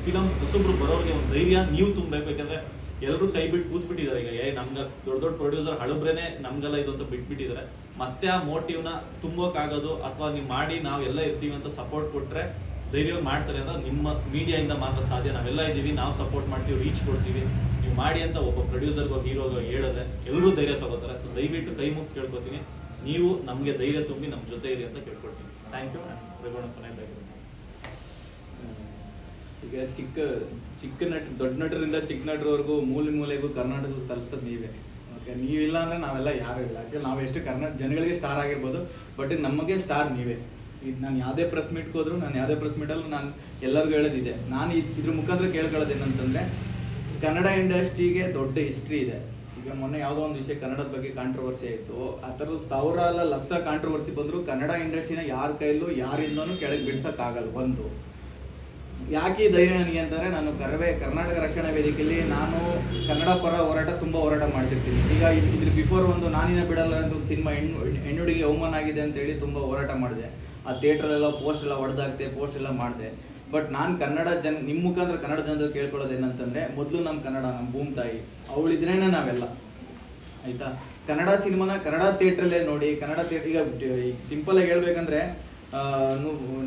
ಫಿಲಮ್ ಹೊಸಬ್ರು ಬರೋರಿಗೆ ಒಂದು ಧೈರ್ಯ ನೀವು ತುಂಬಬೇಕು, ಯಾಕಂದ್ರೆ ಎಲ್ಲರೂ ಕೈ ಬಿಟ್ಟು ಕೂತ್ ಬಿಟ್ಟಿದ್ದಾರೆ ಈಗ. ಏ, ನಮ್ಗೆ ದೊಡ್ಡ ದೊಡ್ಡ ಪ್ರೊಡ್ಯೂಸರ್ ಹಳಬ್ರೇನೆ ನಮ್ಗೆಲ್ಲ ಇದು ಅಂತ ಬಿಟ್ಬಿಟ್ಟಿದ್ದಾರೆ. ಮತ್ತೆ ಆ ಮೋಟಿವ್ನ ತುಂಬೋಕ್ಕಾಗೋದು ಅಥವಾ ನೀವು ಮಾಡಿ ನಾವೆಲ್ಲ ಇರ್ತೀವಿ ಅಂತ ಸಪೋರ್ಟ್ ಕೊಟ್ರೆ ಧೈರ್ಯ ಮಾಡ್ತಾರೆ ಅಂದ್ರೆ ನಿಮ್ಮ ಮೀಡಿಯಾಯಿಂದ ಮಾತ್ರ ಸಾಧ್ಯ. ನಾವೆಲ್ಲ ಇದ್ದೀವಿ, ನಾವು ಸಪೋರ್ಟ್ ಮಾಡ್ತೀವಿ ರೀಚ್ ಕೊಡ್ತೀವಿ. ನೀವು ಮಾಡಿ ಅಂತ ಒಬ್ಬ ಪ್ರೊಡ್ಯೂಸರ್ಗೋ ಹೀರೋಗೋ ಹೇಳಿದ್ರೆ ಎಲ್ಲರೂ ಧೈರ್ಯ ತಗೋತಾರೆ. ದಯವಿಟ್ಟು ಕೈ ಮುಗಿ ಕೇಳ್ಕೊತೀನಿ. ನೀವು ನಮಗೆ ಧೈರ್ಯ ತುಂಬಿ ನಮ್ಮ ಜೊತೆ ಇರಿ ಅಂತ ಕೇಳ್ಕೊಡ್ತೀನಿ. ಥ್ಯಾಂಕ್ ಯು
ಈಗ ಚಿಕ್ಕ ಚಿಕ್ಕ ನಟ, ದೊಡ್ಡ ನಟರಿಂದ ಚಿಕ್ಕ ನಟರವರೆಗೂ ಮೂಲೆ ಮೂಲೆಗೂ ಕರ್ನಾಟಕ ತಲುಪಿಸೋದು ನೀವೇ. ಓಕೆ ನೀವಿಲ್ಲ ಅಂದರೆ ನಾವೆಲ್ಲ ಯಾರು ಇಲ್ಲ. ಆ್ಯಕ್ಚುಲಿ ನಾವು ಎಷ್ಟು ಕರ್ನಾಟಕ ಜನಗಳಿಗೆ ಸ್ಟಾರ್ ಆಗಿರ್ಬೋದು ಬಟ್ ನಮಗೆ ಸ್ಟಾರ್ ನೀವೇ. ಇದು ನಾನು ಯಾವುದೇ ಪ್ರೆಸ್ ಮೀಟ್ಗೆ ಹೋದ್ರು ನಾನು ಯಾವುದೇ ಪ್ರೆಸ್ ಮೀಟಲ್ಲೂ ನಾನು ಎಲ್ಲರಿಗೂ ಹೇಳೋದಿದೆ. ನಾನು ಇದು ಇದ್ರ ಮುಖಾಂತರ ಕೇಳ್ಕೊಳ್ಳೋದು ಏನಂತಂದರೆ, ಕನ್ನಡ ಇಂಡಸ್ಟ್ರಿಗೆ ದೊಡ್ಡ ಹಿಸ್ಟ್ರಿ ಇದೆ. ಈಗ ಮೊನ್ನೆ ಯಾವುದೋ ಒಂದು ವಿಷಯ ಕನ್ನಡದ ಬಗ್ಗೆ ಕಾಂಟ್ರವರ್ಸಿ ಆಯಿತು. ಆ ಥರದ ಸಾವಿರ ಅಲ್ಲ ಲಕ್ಷ ಕಾಂಟ್ರವರ್ಸಿ ಬಂದರೂ ಕನ್ನಡ ಇಂಡಸ್ಟ್ರಿನ ಯಾರ ಕೈಲೂ ಯಾರಿಂದನೂ ಕೆಳಗೆ ಬಿಡ್ಸೋಕ್ಕಾಗಲ್ಲ ಒಂದು. ಯಾಕೆ ಧೈರ್ಯ ನನಗೆ ಅಂತಂದರೆ, ನಾನು ಕರವೇ, ಕರ್ನಾಟಕ ರಕ್ಷಣಾ ವೇದಿಕೆಯಲ್ಲಿ ನಾನು ಕನ್ನಡ ಪರ ಹೋರಾಟ ತುಂಬ ಹೋರಾಟ ಮಾಡ್ತಿರ್ತೀನಿ. ಈಗ ಇದ್- ಇದ್ರ ಬಿಫೋರ್ ಒಂದು ನಾನಿನ ಬಿಡಲ್ಲ ಅಂತ ಒಂದು ಸಿನಿಮಾ ಹೆಣ್ಣು ಹೆಣ್ಣುಡಿಗೆ ಅವಮಾನ ಆಗಿದೆ ಅಂತೇಳಿ ತುಂಬ ಹೋರಾಟ ಮಾಡಿದೆ. ಆ ಥಿಯೇಟ್ರಲ್ಲೆಲ್ಲ ಪೋಸ್ಟ್ ಎಲ್ಲ ಹೊಡೆದಾಕ್ತೆ ಪೋಸ್ಟ್ ಎಲ್ಲ ಮಾಡಿದೆ. ಬಟ್ ನಾನು ಕನ್ನಡ ಜನ ನಿಮ್ಮ ಮುಖಾಂತರ ಕನ್ನಡ ಜನರು ಕೇಳ್ಕೊಳ್ಳೋದು ಏನಂತಂದರೆ, ಮೊದಲು ನಮ್ಮ ಕನ್ನಡ ನಮ್ಮ ಭೂಮಿ ತಾಯಿ, ಅವಳಿದ್ರೇನೆ ನಾವೆಲ್ಲ. ಆಯಿತಾ? ಕನ್ನಡ ಸಿನಿಮಾನ ಕನ್ನಡ ಥಿಯೇಟ್ರಲ್ಲೇ ನೋಡಿ, ಕನ್ನಡ ಥಿಯೇಟರ್ ಈಗ ಸಿಂಪಲಾಗಿ ಹೇಳ್ಬೇಕಂದ್ರೆ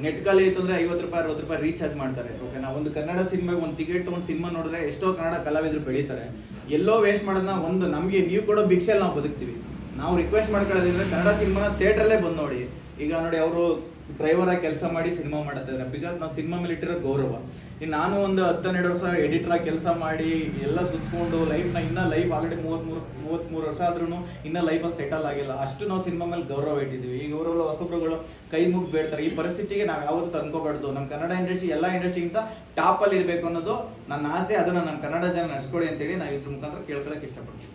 ನೆಟ್ ಖಾಲಿ ಐತಂದ್ರೆ ಐವತ್ತು ರೂಪಾಯಿ, ಅರವತ್ತು ರೂಪಾಯಿ ರೀಚಾರ್ಜ್ ಮಾಡ್ತಾರೆ. ಓಕೆ ನಾವು ಒಂದು ಕನ್ನಡ ಸಿನಿಮಾಗೆ ಒಂದು ಟಿಕೆಟ್ ತೊಗೊಂಡು ಸಿನಿಮಾ ನೋಡಿದ್ರೆ ಎಷ್ಟೋ ಕನ್ನಡ ಕಲಾವಿದರು ಬೆಳೀತಾರೆ. ಎಲ್ಲೋ ವೇಸ್ಟ್ ಮಾಡೋದನ್ನ ಒಂದು ನಮಗೆ ನೀವು ಕೊಡೋ ಭಿಕ್ಷೆಯಲ್ಲಿ ನಾವು ಬದುಕ್ತೀವಿ. ನಾವು ರಿಕ್ವೆಸ್ಟ್ ಮಾಡ್ಕೊಳ್ಳೋದಂದ್ರೆ ಕನ್ನಡ ಸಿನಿಮಾನ ಥಿಯೇಟ್ರಲ್ಲೇ ಬಂದು ನೋಡಿ. ಈಗ ನೋಡಿ ಅವರು ಡ್ರೈವರ್ ಆಗಿ ಕೆಲಸ ಮಾಡಿ ಸಿನಿಮಾ ಮಾಡುತ್ತಿದ್ದಾರೆ ಬಿಕಾಸ್ ನಾವು ಸಿನಿಮಾ ಮೇಲೆ ಇಟ್ಟಿರೋ ಗೌರವ. ಇನ್ನು ನಾನು ಒಂದು ಹತ್ತೆರಡು ವರ್ಷ ಎಡಿಟರ್ ಆಗಿ ಕೆಲಸ ಮಾಡಿ, ಎಲ್ಲ ಸುತ್ಕೊಂಡು ಲೈಫ್ನ ಇನ್ನೂ ಲೈಫ್ ಆಲ್ರೆಡಿ ಮೂವತ್ತ್ಮೂರು ಮೂವತ್ತ್ಮೂರು ವರ್ಷ ಆದ್ರೂ ಇನ್ನೂ ಲೈಫಲ್ಲಿ ಸೆಟಲ್ ಆಗಿಲ್ಲ. ಅಷ್ಟು ನಾವು ಸಿನಿಮಾ ಮೇಲೆ ಗೌರವ ಇಟ್ಟಿದ್ದೀವಿ ಈ ಗೌರವ ಹೊಸಬ್ರುಗಳು ಕೈ ಮುಗ್ ಬೇಡ್ತಾರೆ. ಈ ಪರಿಸ್ಥಿತಿಗೆ ನಾವು ಯಾವತ್ತೂ ತಂದ್ಕೋಬಾರ್ದು. ನಮ್ಮ ಕನ್ನಡ ಇಂಡಸ್ಟ್ರಿ ಎಲ್ಲ ಇಂಡಸ್ಟ್ರಿಗಿಂತ ಟಾಪಲ್ಲಿ ಇರಬೇಕು ಅನ್ನೋದು ನನ್ನ ಆಸೆ. ಅದನ್ನು ನಮ್ಮ ಕನ್ನಡ ಜನ ನಡೆಸ್ಕೊಳ್ಳಿ ಅಂತೇಳಿ ನಾವು ಇದ್ರ ಮುಖಾಂತರ ಕೇಳ್ಕೊಳಕ್ಕೆ ಇಷ್ಟಪಡ್ತೀನಿ